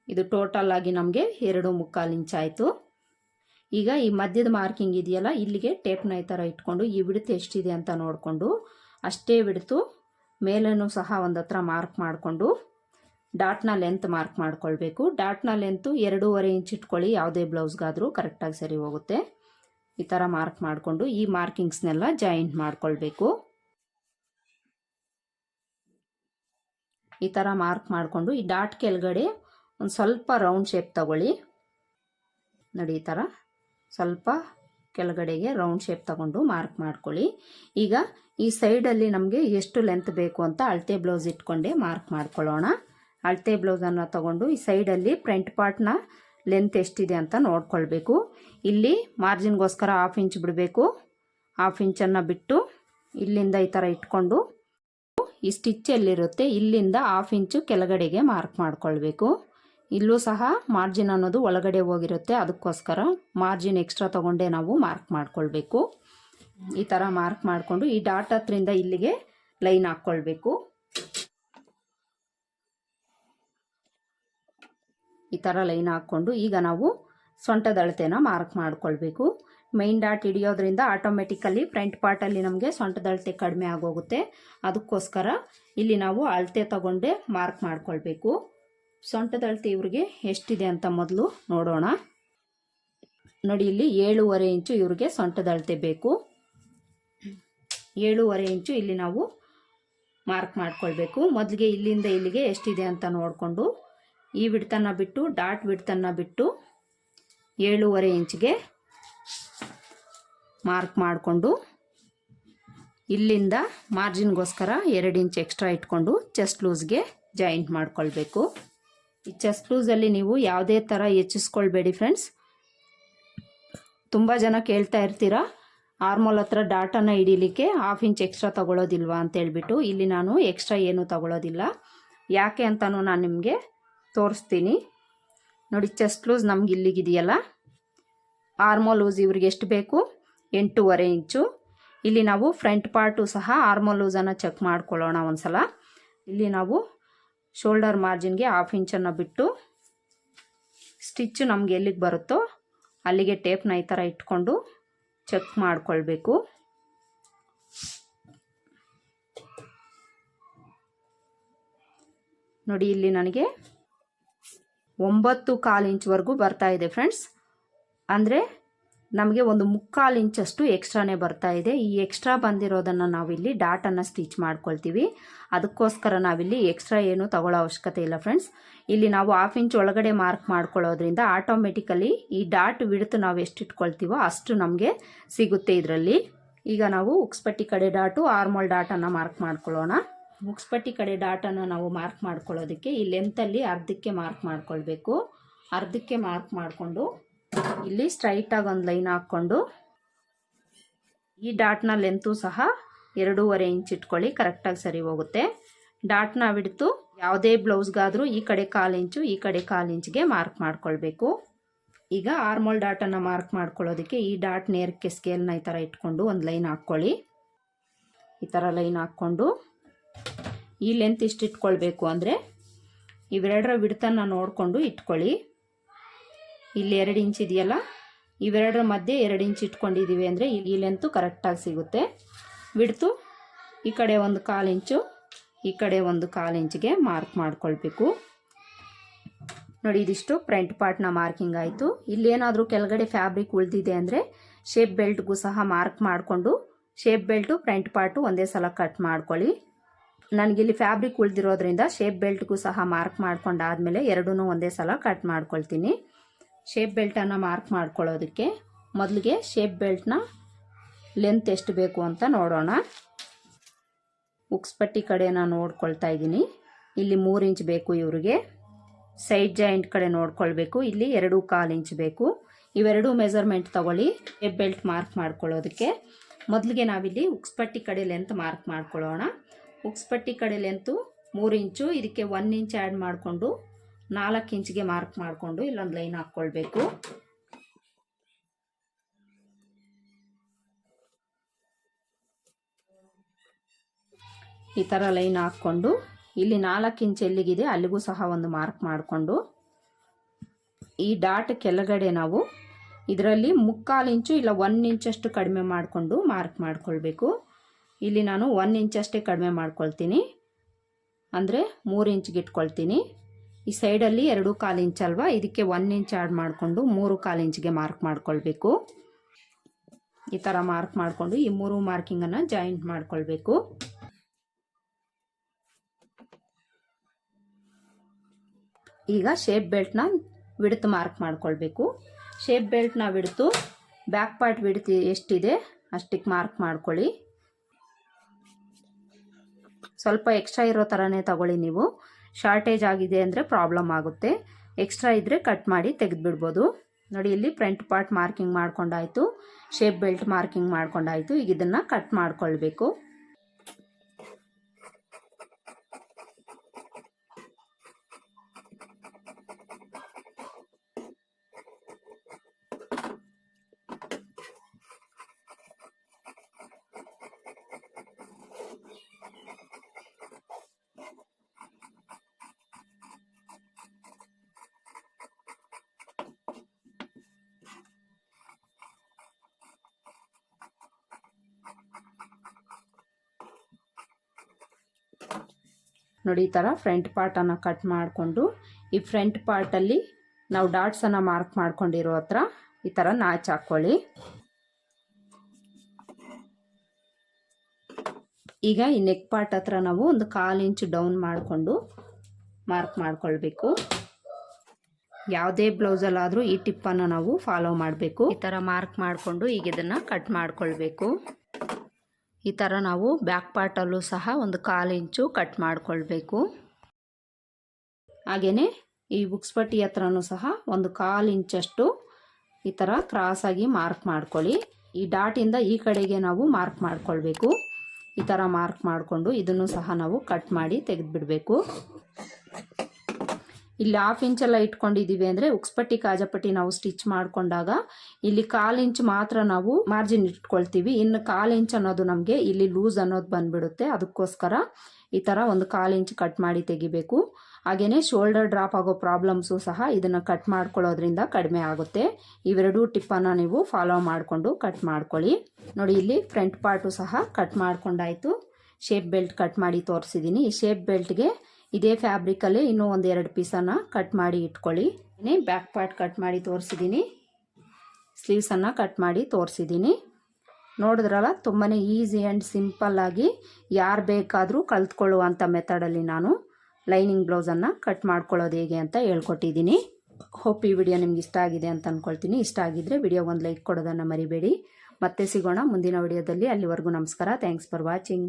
ಇದು ಟೋಟಲ್ ಆಗಿ ನಮಗೆ ಎರಡು ಮುಕ್ಕಾಲು ಇಂಚ್ ಆಯಿತು. ಈಗ ಈ ಮಧ್ಯದ ಮಾರ್ಕಿಂಗ್ ಇದೆಯಲ್ಲ, ಇಲ್ಲಿಗೆ ಟೇಪ್ನ ಈ ಥರ ಇಟ್ಕೊಂಡು ಈ ಬಿಡುತ್ತೆ ಎಷ್ಟಿದೆ ಅಂತ ನೋಡಿಕೊಂಡು ಅಷ್ಟೇ ಬಿಡ್ತು. ಮೇಲೂ ಸಹ ಒಂದು ಹತ್ರ ಮಾರ್ಕ್ ಮಾಡಿಕೊಂಡು ಡಾಟ್ನ ಲೆಂತ್ ಮಾರ್ಕ್ ಮಾಡ್ಕೊಳ್ಬೇಕು. ಡಾಟ್ನ ಲೆಂತು ಎರಡೂವರೆ ಇಂಚ್ ಇಟ್ಕೊಳ್ಳಿ, ಯಾವುದೇ ಬ್ಲೌಸ್ಗಾದರೂ ಕರೆಕ್ಟಾಗಿ ಸರಿ ಹೋಗುತ್ತೆ. ಈ ಥರ ಮಾರ್ಕ್ ಮಾಡಿಕೊಂಡು ಈ ಮಾರ್ಕಿಂಗ್ಸ್ನೆಲ್ಲ ಜಾಯಿಂಟ್ ಮಾಡ್ಕೊಳ್ಬೇಕು. ಈ ಥರ ಮಾರ್ಕ್ ಮಾಡಿಕೊಂಡು ಈ ಡಾಟ್ ಕೆಳಗಡೆ ಒಂದು ಸ್ವಲ್ಪ ರೌಂಡ್ ಶೇಪ್ ತಗೊಳ್ಳಿ. ನೋಡಿ ಈ ಥರ ಸ್ವಲ್ಪ ಕೆಳಗಡೆಗೆ ರೌಂಡ್ ಶೇಪ್ ತಗೊಂಡು ಮಾರ್ಕ್ ಮಾಡ್ಕೊಳ್ಳಿ. ಈಗ ಈ ಸೈಡಲ್ಲಿ ನಮಗೆ ಎಷ್ಟು ಲೆಂತ್ ಬೇಕು ಅಂತ ಅಳತೆ ಬ್ಲೌಸ್ ಇಟ್ಕೊಂಡೆ ಮಾರ್ಕ್ ಮಾಡ್ಕೊಳ್ಳೋಣ. ಅಳತೆ ಬ್ಲೌಸನ್ನು ತಗೊಂಡು ಈ ಸೈಡಲ್ಲಿ ಫ್ರಂಟ್ ಪಾರ್ಟ್ನ ಲೆಂತ್ ಎಷ್ಟಿದೆ ಅಂತ ನೋಡ್ಕೊಳ್ಬೇಕು. ಇಲ್ಲಿ ಮಾರ್ಜಿನ್ಗೋಸ್ಕರ ಹಾಫ್ ಇಂಚ್ ಬಿಡಬೇಕು. ಹಾಫ್ ಇಂಚನ್ನು ಬಿಟ್ಟು ಇಲ್ಲಿಂದ ಈ ಥರ ಇಟ್ಕೊಂಡು ಈ ಸ್ಟಿಚ್ ಎಲ್ಲಿರುತ್ತೆ ಇಲ್ಲಿಂದ ಹಾಫ್ ಇಂಚು ಕೆಳಗಡೆಗೆ ಮಾರ್ಕ್ ಮಾಡ್ಕೊಳ್ಬೇಕು. ಇಲ್ಲೂ ಸಹ ಮಾರ್ಜಿನ್ ಅನ್ನೋದು ಒಳಗಡೆ ಹೋಗಿರುತ್ತೆ. ಅದಕ್ಕೋಸ್ಕರ ಮಾರ್ಜಿನ್ ಎಕ್ಸ್ಟ್ರಾ ತೊಗೊಂಡೇ ನಾವು ಮಾರ್ಕ್ ಮಾಡ್ಕೊಳ್ಬೇಕು. ಈ ಥರ ಮಾರ್ಕ್ ಮಾಡಿಕೊಂಡು ಈ ಡಾಟ್ ಹತ್ರಿಂದ ಇಲ್ಲಿಗೆ ಲೈನ್ ಹಾಕ್ಕೊಳ್ಬೇಕು. ಈ ಥರ ಲೈನ್ ಹಾಕ್ಕೊಂಡು ಈಗ ನಾವು ಸೊಂಟದ ಅಳತೆನ ಮಾರ್ಕ್ ಮಾಡ್ಕೊಳ್ಬೇಕು. ಮೈನ್ ಡಾಟ್ ಹಿಡಿಯೋದ್ರಿಂದ ಆಟೋಮೆಟಿಕಲಿ ಫ್ರಂಟ್ ಪಾರ್ಟಲ್ಲಿ ನಮಗೆ ಸೊಂಟದ ಅಳತೆ ಕಡಿಮೆ ಆಗೋಗುತ್ತೆ. ಅದಕ್ಕೋಸ್ಕರ ಇಲ್ಲಿ ನಾವು ಅಳತೆ ತಗೊಂಡೆ ಮಾರ್ಕ್ ಮಾಡ್ಕೊಳ್ಬೇಕು. ಸೊಂಟದ ಅಳತೆ ಇವ್ರಿಗೆ ಎಷ್ಟಿದೆ ಅಂತ ಮೊದಲು ನೋಡೋಣ. ನೋಡಿ, ಇಲ್ಲಿ ಏಳೂವರೆ ಇಂಚು ಇವ್ರಿಗೆ ಸೊಂಟದ ಅಳತೆ ಬೇಕು. ಏಳೂವರೆ ಇಂಚು ಇಲ್ಲಿ ನಾವು ಮಾರ್ಕ್ ಮಾಡ್ಕೊಳ್ಬೇಕು. ಮೊದಲಿಗೆ ಇಲ್ಲಿಂದ ಇಲ್ಲಿಗೆ ಎಷ್ಟಿದೆ ಅಂತ ನೋಡಿಕೊಂಡು ಈ ಬಿಡ್ತನ್ನ ಬಿಟ್ಟು, ಡಾಟ್ ಬಿಡ್ತನ್ನ ಬಿಟ್ಟು ಏಳೂವರೆ ಇಂಚ್ಗೆ ಮಾರ್ಕ್ ಮಾಡಿಕೊಂಡು ಇಲ್ಲಿಂದ ಮಾರ್ಜಿನ್ಗೋಸ್ಕರ ಎರಡು ಇಂಚ್ ಎಕ್ಸ್ಟ್ರಾ ಇಟ್ಕೊಂಡು ಚೆಸ್ಟ್ ಲೂಸ್ಗೆ ಜಾಯಿಂಟ್ ಮಾಡ್ಕೊಳ್ಬೇಕು. ಈ ಚೆಸ್ಟ್ ಲೂಸಲ್ಲಿ ನೀವು ಯಾವುದೇ ಥರ ಹೆಚ್ಚಿಸ್ಕೊಳ್ಬೇಡಿ ಫ್ರೆಂಡ್ಸ್ ತುಂಬ ಜನ ಕೇಳ್ತಾ ಇರ್ತೀರಾ ಆರ್ಮೋಲ್ ಹತ್ರ ಡಾಟನ್ನು ಹಿಡೀಲಿಕ್ಕೆ ಹಾಫ್ ಇಂಚ್ ಎಕ್ಸ್ಟ್ರಾ ತಗೊಳ್ಳೋದಿಲ್ವಾ ಅಂತ ಹೇಳ್ಬಿಟ್ಟು ಇಲ್ಲಿ ನಾನು ಎಕ್ಸ್ಟ್ರಾ ಏನೂ ತಗೊಳ್ಳೋದಿಲ್ಲ ಯಾಕೆ ಅಂತಲೂ ನಾನು ನಿಮಗೆ ತೋರಿಸ್ತೀನಿ. ನೋಡಿ ಚೆಸ್ಟ್ ಲೂಸ್ ನಮ್ಗೆ ಇಲ್ಲಿಗಿದೆಯಲ್ಲ. ಆರ್ಮೋ ಲೂಸ್ ಇವ್ರಿಗೆ ಎಷ್ಟು ಬೇಕು? ಎಂಟೂವರೆ ಇಂಚು. ಇಲ್ಲಿ ನಾವು ಫ್ರಂಟ್ ಪಾರ್ಟು ಸಹ ಆರ್ಮೋ ಲೂಸನ್ನು ಚೆಕ್ ಮಾಡ್ಕೊಳ್ಳೋಣ ಒಂದು ಸಲ ಇಲ್ಲಿ ನಾವು ಶೋಲ್ಡರ್ ಮಾರ್ಜಿನ್ಗೆ ಹಾಫ್ ಇಂಚನ್ನು ಬಿಟ್ಟು ಸ್ಟಿಚ್ಚು ನಮ್ಗೆ ಎಲ್ಲಿಗೆ ಬರುತ್ತೋ ಅಲ್ಲಿಗೆ ಟೇಪ್ನ ಈ ಥರ ಇಟ್ಕೊಂಡು ಚೆಕ್ ಮಾಡಿಕೊಳ್ಬೇಕು. ನೋಡಿ ಇಲ್ಲಿ ನನಗೆ ಒಂಬತ್ತು ಕಾಲು ಇಂಚ್ವರೆಗೂ ಬರ್ತಾ ಇದೆ ಫ್ರೆಂಡ್ಸ್ ಅಂದರೆ ನಮಗೆ ಒಂದು ಮುಕ್ಕಾಲು ಇಂಚಷ್ಟು ಎಕ್ಸ್ಟ್ರಾನೇ ಬರ್ತಾ ಇದೆ. ಈ ಎಕ್ಸ್ಟ್ರಾ ಬಂದಿರೋದನ್ನು ನಾವಿಲ್ಲಿ ಡಾಟನ್ನು ಸ್ಟಿಚ್ ಮಾಡ್ಕೊಳ್ತೀವಿ. ಅದಕ್ಕೋಸ್ಕರ ನಾವಿಲ್ಲಿ ಎಕ್ಸ್ಟ್ರಾ ಏನು ತಗೊಳ್ಳೋ ಅವಶ್ಯಕತೆ ಇಲ್ಲ ಫ್ರೆಂಡ್ಸ್. ಇಲ್ಲಿ ನಾವು ಹಾಫ್ ಇಂಚ್ ಒಳಗಡೆ ಮಾರ್ಕ್ ಮಾಡ್ಕೊಳ್ಳೋದ್ರಿಂದ ಆಟೋಮೆಟಿಕಲಿ ಈ ಡಾಟ್ ಬಿಡ್ತು ನಾವು ಎಷ್ಟು ಇಟ್ಕೊಳ್ತೀವೋ ಅಷ್ಟು ನಮಗೆ ಸಿಗುತ್ತೆ ಇದರಲ್ಲಿ. ಈಗ ನಾವು ಉಕ್ಸ್ಪಟ್ಟಿ ಕಡೆ ಡಾಟು ಆರ್ಮೋಲ್ ಡಾಟನ್ನು ಮಾರ್ಕ್ ಮಾಡ್ಕೊಳ್ಳೋಣ. ಮುಕ್ಸ್ಪಟ್ಟಿ ಕಡೆ ಡಾಟನ್ನು ನಾವು ಮಾರ್ಕ್ ಮಾಡ್ಕೊಳ್ಳೋದಕ್ಕೆ ಈ ಲೆಂತಲ್ಲಿ ಅರ್ಧಕ್ಕೆ ಮಾರ್ಕ್ ಮಾಡ್ಕೊಳ್ಬೇಕು. ಅರ್ಧಕ್ಕೆ ಮಾರ್ಕ್ ಮಾಡಿಕೊಂಡು ಇಲ್ಲಿ ಸ್ಟ್ರೈಟಾಗಿ ಒಂದು ಲೈನ್ ಹಾಕ್ಕೊಂಡು ಈ ಡಾಟ್ನ ಲೆಂತು ಸಹ ಎರಡೂವರೆ ಇಂಚ್ ಇಟ್ಕೊಳ್ಳಿ ಕರೆಕ್ಟಾಗಿ ಸರಿ ಹೋಗುತ್ತೆ. ಡಾಟ್ನ ಬಿಡ್ತು ಯಾವುದೇ ಬ್ಲೌಸ್ಗಾದರೂ ಈ ಕಡೆ ಕಾಲು ಇಂಚು ಈ ಕಡೆ ಕಾಲು ಇಂಚ್ಗೆ ಮಾರ್ಕ್ ಮಾಡ್ಕೊಳ್ಬೇಕು. ಈಗ ಆರ್ಮೋಲ್ ಡಾಟನ್ನು ಮಾರ್ಕ್ ಮಾಡ್ಕೊಳ್ಳೋದಕ್ಕೆ ಈ ಡಾಟ್ ನೇರಕ್ಕೆ ಸ್ಕೇಲ್ನ ಈ ಥರ ಇಟ್ಕೊಂಡು ಒಂದು ಲೈನ್ ಹಾಕ್ಕೊಳ್ಳಿ. ಈ ಥರ ಲೈನ್ ಹಾಕ್ಕೊಂಡು ಈ ಲೆಂತ್ ಇಷ್ಟು ಇಟ್ಕೊಳ್ಬೇಕು ಅಂದರೆ ಇವೆರಡರ ಬಿಡ್ತನ್ನು ನೋಡಿಕೊಂಡು ಇಟ್ಕೊಳ್ಳಿ. ಇಲ್ಲಿ ಎರಡು ಇಂಚ್ ಇದೆಯಲ್ಲ? ಇವೆರಡರ ಮಧ್ಯೆ ಎರಡು ಇಂಚ್ ಇಟ್ಕೊಂಡಿದ್ದೀವಿ ಅಂದರೆ ಈ ಲೆಂತು ಕರೆಕ್ಟಾಗಿ ಸಿಗುತ್ತೆ. ಬಿಡ್ತು ಈ ಕಡೆ ಒಂದು ಕಾಲು ಇಂಚು, ಈ ಕಡೆ ಒಂದು ಕಾಲು ಇಂಚಿಗೆ ಮಾರ್ಕ್ ಮಾಡ್ಕೊಳ್ಬೇಕು. ನೋಡಿ, ಇದಿಷ್ಟು ಫ್ರಂಟ್ ಪಾರ್ಟ್ನ ಮಾರ್ಕಿಂಗ್ ಆಯಿತು. ಇಲ್ಲೇನಾದರೂ ಕೆಳಗಡೆ ಫ್ಯಾಬ್ರಿಕ್ ಉಳಿದಿದೆ ಅಂದರೆ ಶೇಪ್ ಬೆಲ್ಟ್ಗೂ ಸಹ ಮಾರ್ಕ್ ಮಾಡಿಕೊಂಡು ಶೇಪ್ ಬೆಲ್ಟು ಫ್ರಂಟ್ ಪಾರ್ಟು ಒಂದೇ ಸಲ ಕಟ್ ಮಾಡ್ಕೊಳ್ಳಿ. ನನಗಿಲ್ಲಿ ಫ್ಯಾಬ್ರಿಕ್ ಉಳಿದಿರೋದ್ರಿಂದ ಶೇಪ್ ಬೆಲ್ಟ್ಗೂ ಸಹ ಮಾರ್ಕ್ ಮಾಡ್ಕೊಂಡಾದಮೇಲೆ ಎರಡೂ ಒಂದೇ ಸಲ ಕಟ್ ಮಾಡ್ಕೊಳ್ತೀನಿ. ಶೇಪ್ ಬೆಲ್ಟನ್ನು ಮಾರ್ಕ್ ಮಾಡ್ಕೊಳ್ಳೋದಕ್ಕೆ ಮೊದಲಿಗೆ ಶೇಪ್ ಬೆಲ್ಟ್ನ ಲೆಂತ್ ಎಷ್ಟು ಬೇಕು ಅಂತ ನೋಡೋಣ. ಉಕ್ಸ್ಪಟ್ಟಿ ಕಡೆ ನಾನು ನೋಡ್ಕೊಳ್ತಾ ಇದ್ದೀನಿ. ಇಲ್ಲಿ ಮೂರು ಇಂಚ್ ಬೇಕು ಇವರಿಗೆ. ಸೈಡ್ ಜಾಯಿಂಟ್ ಕಡೆ ನೋಡ್ಕೊಳ್ಬೇಕು. ಇಲ್ಲಿ ಎರಡು ಕಾಲು ಇಂಚ್ ಬೇಕು. ಇವೆರಡು ಮೆಜರ್ಮೆಂಟ್ ತಗೊಳ್ಳಿ ಶೇಪ್ ಬೆಲ್ಟ್ ಮಾರ್ಕ್ ಮಾಡ್ಕೊಳ್ಳೋದಕ್ಕೆ. ಮೊದಲಿಗೆ ನಾವಿಲ್ಲಿ ಉಕ್ಸ್ಪಟ್ಟಿ ಕಡೆ ಲೆಂತ್ ಮಾರ್ಕ್ ಮಾಡ್ಕೊಳ್ಳೋಣ. ಉಕ್ಸ್ಪಟ್ಟಿ ಕಡೆ ಲೆಂತು ಮೂರು ಇಂಚು, ಇದಕ್ಕೆ ಒನ್ ಇಂಚ್ ಆ್ಯಡ್ ಮಾಡಿಕೊಂಡು ನಾಲ್ಕು ಇಂಚ್ಗೆ ಮಾರ್ಕ್ ಮಾಡಿಕೊಂಡು ಇಲ್ಲೊಂದು ಲೈನ್ ಹಾಕ್ಕೊಳ್ಬೇಕು. ಈ ಥರ ಲೈನ್ ಹಾಕ್ಕೊಂಡು ಇಲ್ಲಿ ನಾಲ್ಕು ಇಂಚ್ ಎಲ್ಲಿಗಿದೆ ಅಲ್ಲಿಗೂ ಸಹ ಒಂದು ಮಾರ್ಕ್ ಮಾಡಿಕೊಂಡು ಈ ಡಾಟ್ ಕೆಳಗಡೆ ನಾವು ಇದರಲ್ಲಿ ಮುಕ್ಕಾಲು ಇಂಚು ಇಲ್ಲ ಒನ್ ಇಂಚಷ್ಟು ಕಡಿಮೆ ಮಾಡಿಕೊಂಡು ಮಾರ್ಕ್ ಮಾಡಿಕೊಳ್ಬೇಕು. ಇಲ್ಲಿ ನಾನು ಒನ್ ಇಂಚಷ್ಟೇ ಕಡಿಮೆ ಮಾಡ್ಕೊಳ್ತೀನಿ. ಅಂದರೆ ಮೂರು ಇಂಚ್ಗೆ ಇಟ್ಕೊಳ್ತೀನಿ. ಈ ಸೈಡಲ್ಲಿ ಎರಡು ಕಾಲು ಇಂಚ್ ಅಲ್ವಾ? ಇದಕ್ಕೆ ಒನ್ ಇಂಚ್ ಆ್ಯಡ್ ಮಾಡಿಕೊಂಡು ಮೂರು ಕಾಲು ಇಂಚ್ಗೆ ಮಾರ್ಕ್ ಮಾಡ್ಕೊಳ್ಬೇಕು. ಈ ಥರ ಮಾರ್ಕ್ ಮಾಡಿಕೊಂಡು ಈ ಮೂರು ಮಾರ್ಕಿಂಗನ್ನು ಜಾಯಿಂಟ್ ಮಾಡ್ಕೊಳ್ಬೇಕು. ಈಗ ಶೇಪ್ ಬೆಲ್ಟ್ನ ವಿಡ್ತ್ ಮಾರ್ಕ್ ಮಾಡ್ಕೊಳ್ಬೇಕು. ಶೇಪ್ ಬೆಲ್ಟ್ನ ವಿಡ್ತು ಬ್ಯಾಕ್ ಪಾರ್ಟ್ ವಿಡ್ತ್ ಎಷ್ಟಿದೆ ಅಷ್ಟಕ್ಕೆ ಮಾರ್ಕ್ ಮಾಡ್ಕೊಳ್ಳಿ. ಸ್ವಲ್ಪ ಎಕ್ಸ್ಟ್ರಾ ಇರೋ ಥರನೇ ತಗೊಳ್ಳಿ ನೀವು. ಶಾರ್ಟೇಜ್ ಆಗಿದೆ ಅಂದರೆ ಪ್ರಾಬ್ಲಮ್ ಆಗುತ್ತೆ. ಎಕ್ಸ್ಟ್ರಾ ಇದ್ದರೆ ಕಟ್ ಮಾಡಿ ತೆಗೆದುಬಿಡ್ಬೋದು. ನೋಡಿ, ಇಲ್ಲಿ ಫ್ರಂಟ್ ಪಾರ್ಟ್ ಮಾರ್ಕಿಂಗ್ ಮಾಡ್ಕೊಂಡಾಯ್ತು. ಶೇಪ್ ಬೆಲ್ಟ್ ಮಾರ್ಕಿಂಗ್ ಮಾಡ್ಕೊಂಡಾಯ್ತು. ಈಗ ಇದನ್ನು ಕಟ್ ಮಾಡ್ಕೊಳ್ಬೇಕು. ನೋಡಿ ಈ ಥರ ಫ್ರಂಟ್ ಪಾರ್ಟನ್ನು ಕಟ್ ಮಾಡಿಕೊಂಡು, ಈ ಫ್ರಂಟ್ ಪಾರ್ಟಲ್ಲಿ ನಾವು ಡಾಟ್ಸನ್ನು ಮಾರ್ಕ್ ಮಾಡ್ಕೊಂಡಿರೋ ಹತ್ರ ಈ ಥರ ನಾಚ್ ಹಾಕ್ಕೊಳ್ಳಿ ಈಗ ಈ ನೆಕ್ ಪಾರ್ಟ್ ಹತ್ರ ನಾವು ಒಂದು ಕಾಲು ಇಂಚು ಡೌನ್ ಮಾಡಿಕೊಂಡು ಮಾರ್ಕ್ ಮಾಡ್ಕೊಳ್ಬೇಕು. ಯಾವುದೇ ಬ್ಲೌಸಲ್ಲಾದರೂ ಈ ಟಿಪ್ಪನ್ನು ನಾವು ಫಾಲೋ ಮಾಡಬೇಕು. ಈ ಥರ ಮಾರ್ಕ್ ಮಾಡಿಕೊಂಡು ಈಗ ಇದನ್ನು ಕಟ್ ಮಾಡ್ಕೊಳ್ಬೇಕು. ಈ ಥರ ನಾವು ಬ್ಯಾಕ್ ಪಾರ್ಟಲ್ಲೂ ಸಹ ಒಂದು ಕಾಲು ಇಂಚು ಕಟ್ ಮಾಡಿಕೊಳ್ಬೇಕು. ಹಾಗೆಯೇ ಈ ಬುಕ್ಸ್ ಪಟ್ಟಿ ಹತ್ರನೂ ಸಹ ಒಂದು ಕಾಲು ಇಂಚಷ್ಟು ಈ ಥರ ಕ್ರಾಸಾಗಿ ಮಾರ್ಕ್ ಮಾಡ್ಕೊಳ್ಳಿ. ಈ ಡಾಟಿಂದ ಈ ಕಡೆಗೆ ನಾವು ಮಾರ್ಕ್ ಮಾಡಿಕೊಳ್ಬೇಕು. ಈ ಥರ ಮಾರ್ಕ್ ಮಾಡಿಕೊಂಡು ಇದನ್ನು ಸಹ ನಾವು ಕಟ್ ಮಾಡಿ ತೆಗೆದುಬಿಡಬೇಕು. ಇಲ್ಲಿ ಹಾಫ್ ಇಂಚೆಲ್ಲ ಇಟ್ಕೊಂಡಿದ್ದೀವಿ ಅಂದರೆ ಉಕ್ಸ್ಪಟ್ಟಿ ಕಾಜಪಟ್ಟಿ ನಾವು ಸ್ಟಿಚ್ ಮಾಡಿಕೊಂಡಾಗ ಇಲ್ಲಿ ಕಾಲು ಇಂಚ್ ಮಾತ್ರ ನಾವು ಮಾರ್ಜಿನ್ ಇಟ್ಕೊಳ್ತೀವಿ. ಇನ್ನು ಕಾಲು ಇಂಚ್ ಅನ್ನೋದು ನಮಗೆ ಇಲ್ಲಿ ಲೂಸ್ ಅನ್ನೋದು ಬಂದ್ಬಿಡುತ್ತೆ. ಅದಕ್ಕೋಸ್ಕರ ಈ ಥರ ಒಂದು ಕಾಲು ಇಂಚ್ ಕಟ್ ಮಾಡಿ ತೆಗಿಬೇಕು. ಹಾಗೆಯೇ ಶೋಲ್ಡರ್ ಡ್ರಾಪ್ ಆಗೋ ಪ್ರಾಬ್ಲಮ್ಸು ಸಹ ಇದನ್ನು ಕಟ್ ಮಾಡ್ಕೊಳ್ಳೋದ್ರಿಂದ ಕಡಿಮೆ ಆಗುತ್ತೆ. ಇವೆರಡೂ ಟಿಪ್ಪನ್ನು ನೀವು ಫಾಲೋ ಮಾಡಿಕೊಂಡು ಕಟ್ ಮಾಡ್ಕೊಳ್ಳಿ. ನೋಡಿ, ಇಲ್ಲಿ ಫ್ರಂಟ್ ಪಾರ್ಟು ಸಹ ಕಟ್ ಮಾಡ್ಕೊಂಡಾಯ್ತು. ಶೇಪ್ ಬೆಲ್ಟ್ ಕಟ್ ಮಾಡಿ ತೋರಿಸಿದ್ದೀನಿ ಈ ಶೇಪ್ ಬೆಲ್ಟ್ಗೆ ಇದೇ ಫ್ಯಾಬ್ರಿಕಲ್ಲಿ ಇನ್ನೂ ಒಂದು ಎರಡು ಪೀಸನ್ನು ಕಟ್ ಮಾಡಿ ಇಟ್ಕೊಳ್ಳಿ. ಬ್ಯಾಕ್ ಪಾರ್ಟ್ ಕಟ್ ಮಾಡಿ ತೋರಿಸಿದ್ದೀನಿ. ಸ್ಲೀವ್ಸನ್ನು ಕಟ್ ಮಾಡಿ ತೋರಿಸಿದ್ದೀನಿ. ನೋಡಿದ್ರಲ್ಲ ತುಂಬಾ ಈಸಿ ಆ್ಯಂಡ್ ಸಿಂಪಲ್ಲಾಗಿ ಯಾರು ಬೇಕಾದರೂ ಕಲ್ತ್ಕೊಳ್ಳುವಂಥ ಮೆಥಡಲ್ಲಿ ನಾನು ಲೈನಿಂಗ್ ಬ್ಲೌಸನ್ನು ಕಟ್ ಮಾಡ್ಕೊಳ್ಳೋದು ಹೇಗೆ ಅಂತ ಹೇಳ್ಕೊಟ್ಟಿದ್ದೀನಿ. ಹೋಪ್ ಈ ವಿಡಿಯೋ ನಿಮ್ಗೆ ಇಷ್ಟ ಆಗಿದೆ ಅಂತ ಅಂದ್ಕೊಳ್ತೀನಿ ಇಷ್ಟ ಆಗಿದ್ದರೆ ವಿಡಿಯೋ ಒಂದು ಲೈಕ್ ಕೊಡೋದನ್ನು ಮರಿಬೇಡಿ. ಮತ್ತೆ ಸಿಗೋಣ ಮುಂದಿನ ವಿಡಿಯೋದಲ್ಲಿ ಅಲ್ಲಿವರೆಗೂ ನಮಸ್ಕಾರ. Thanks for watching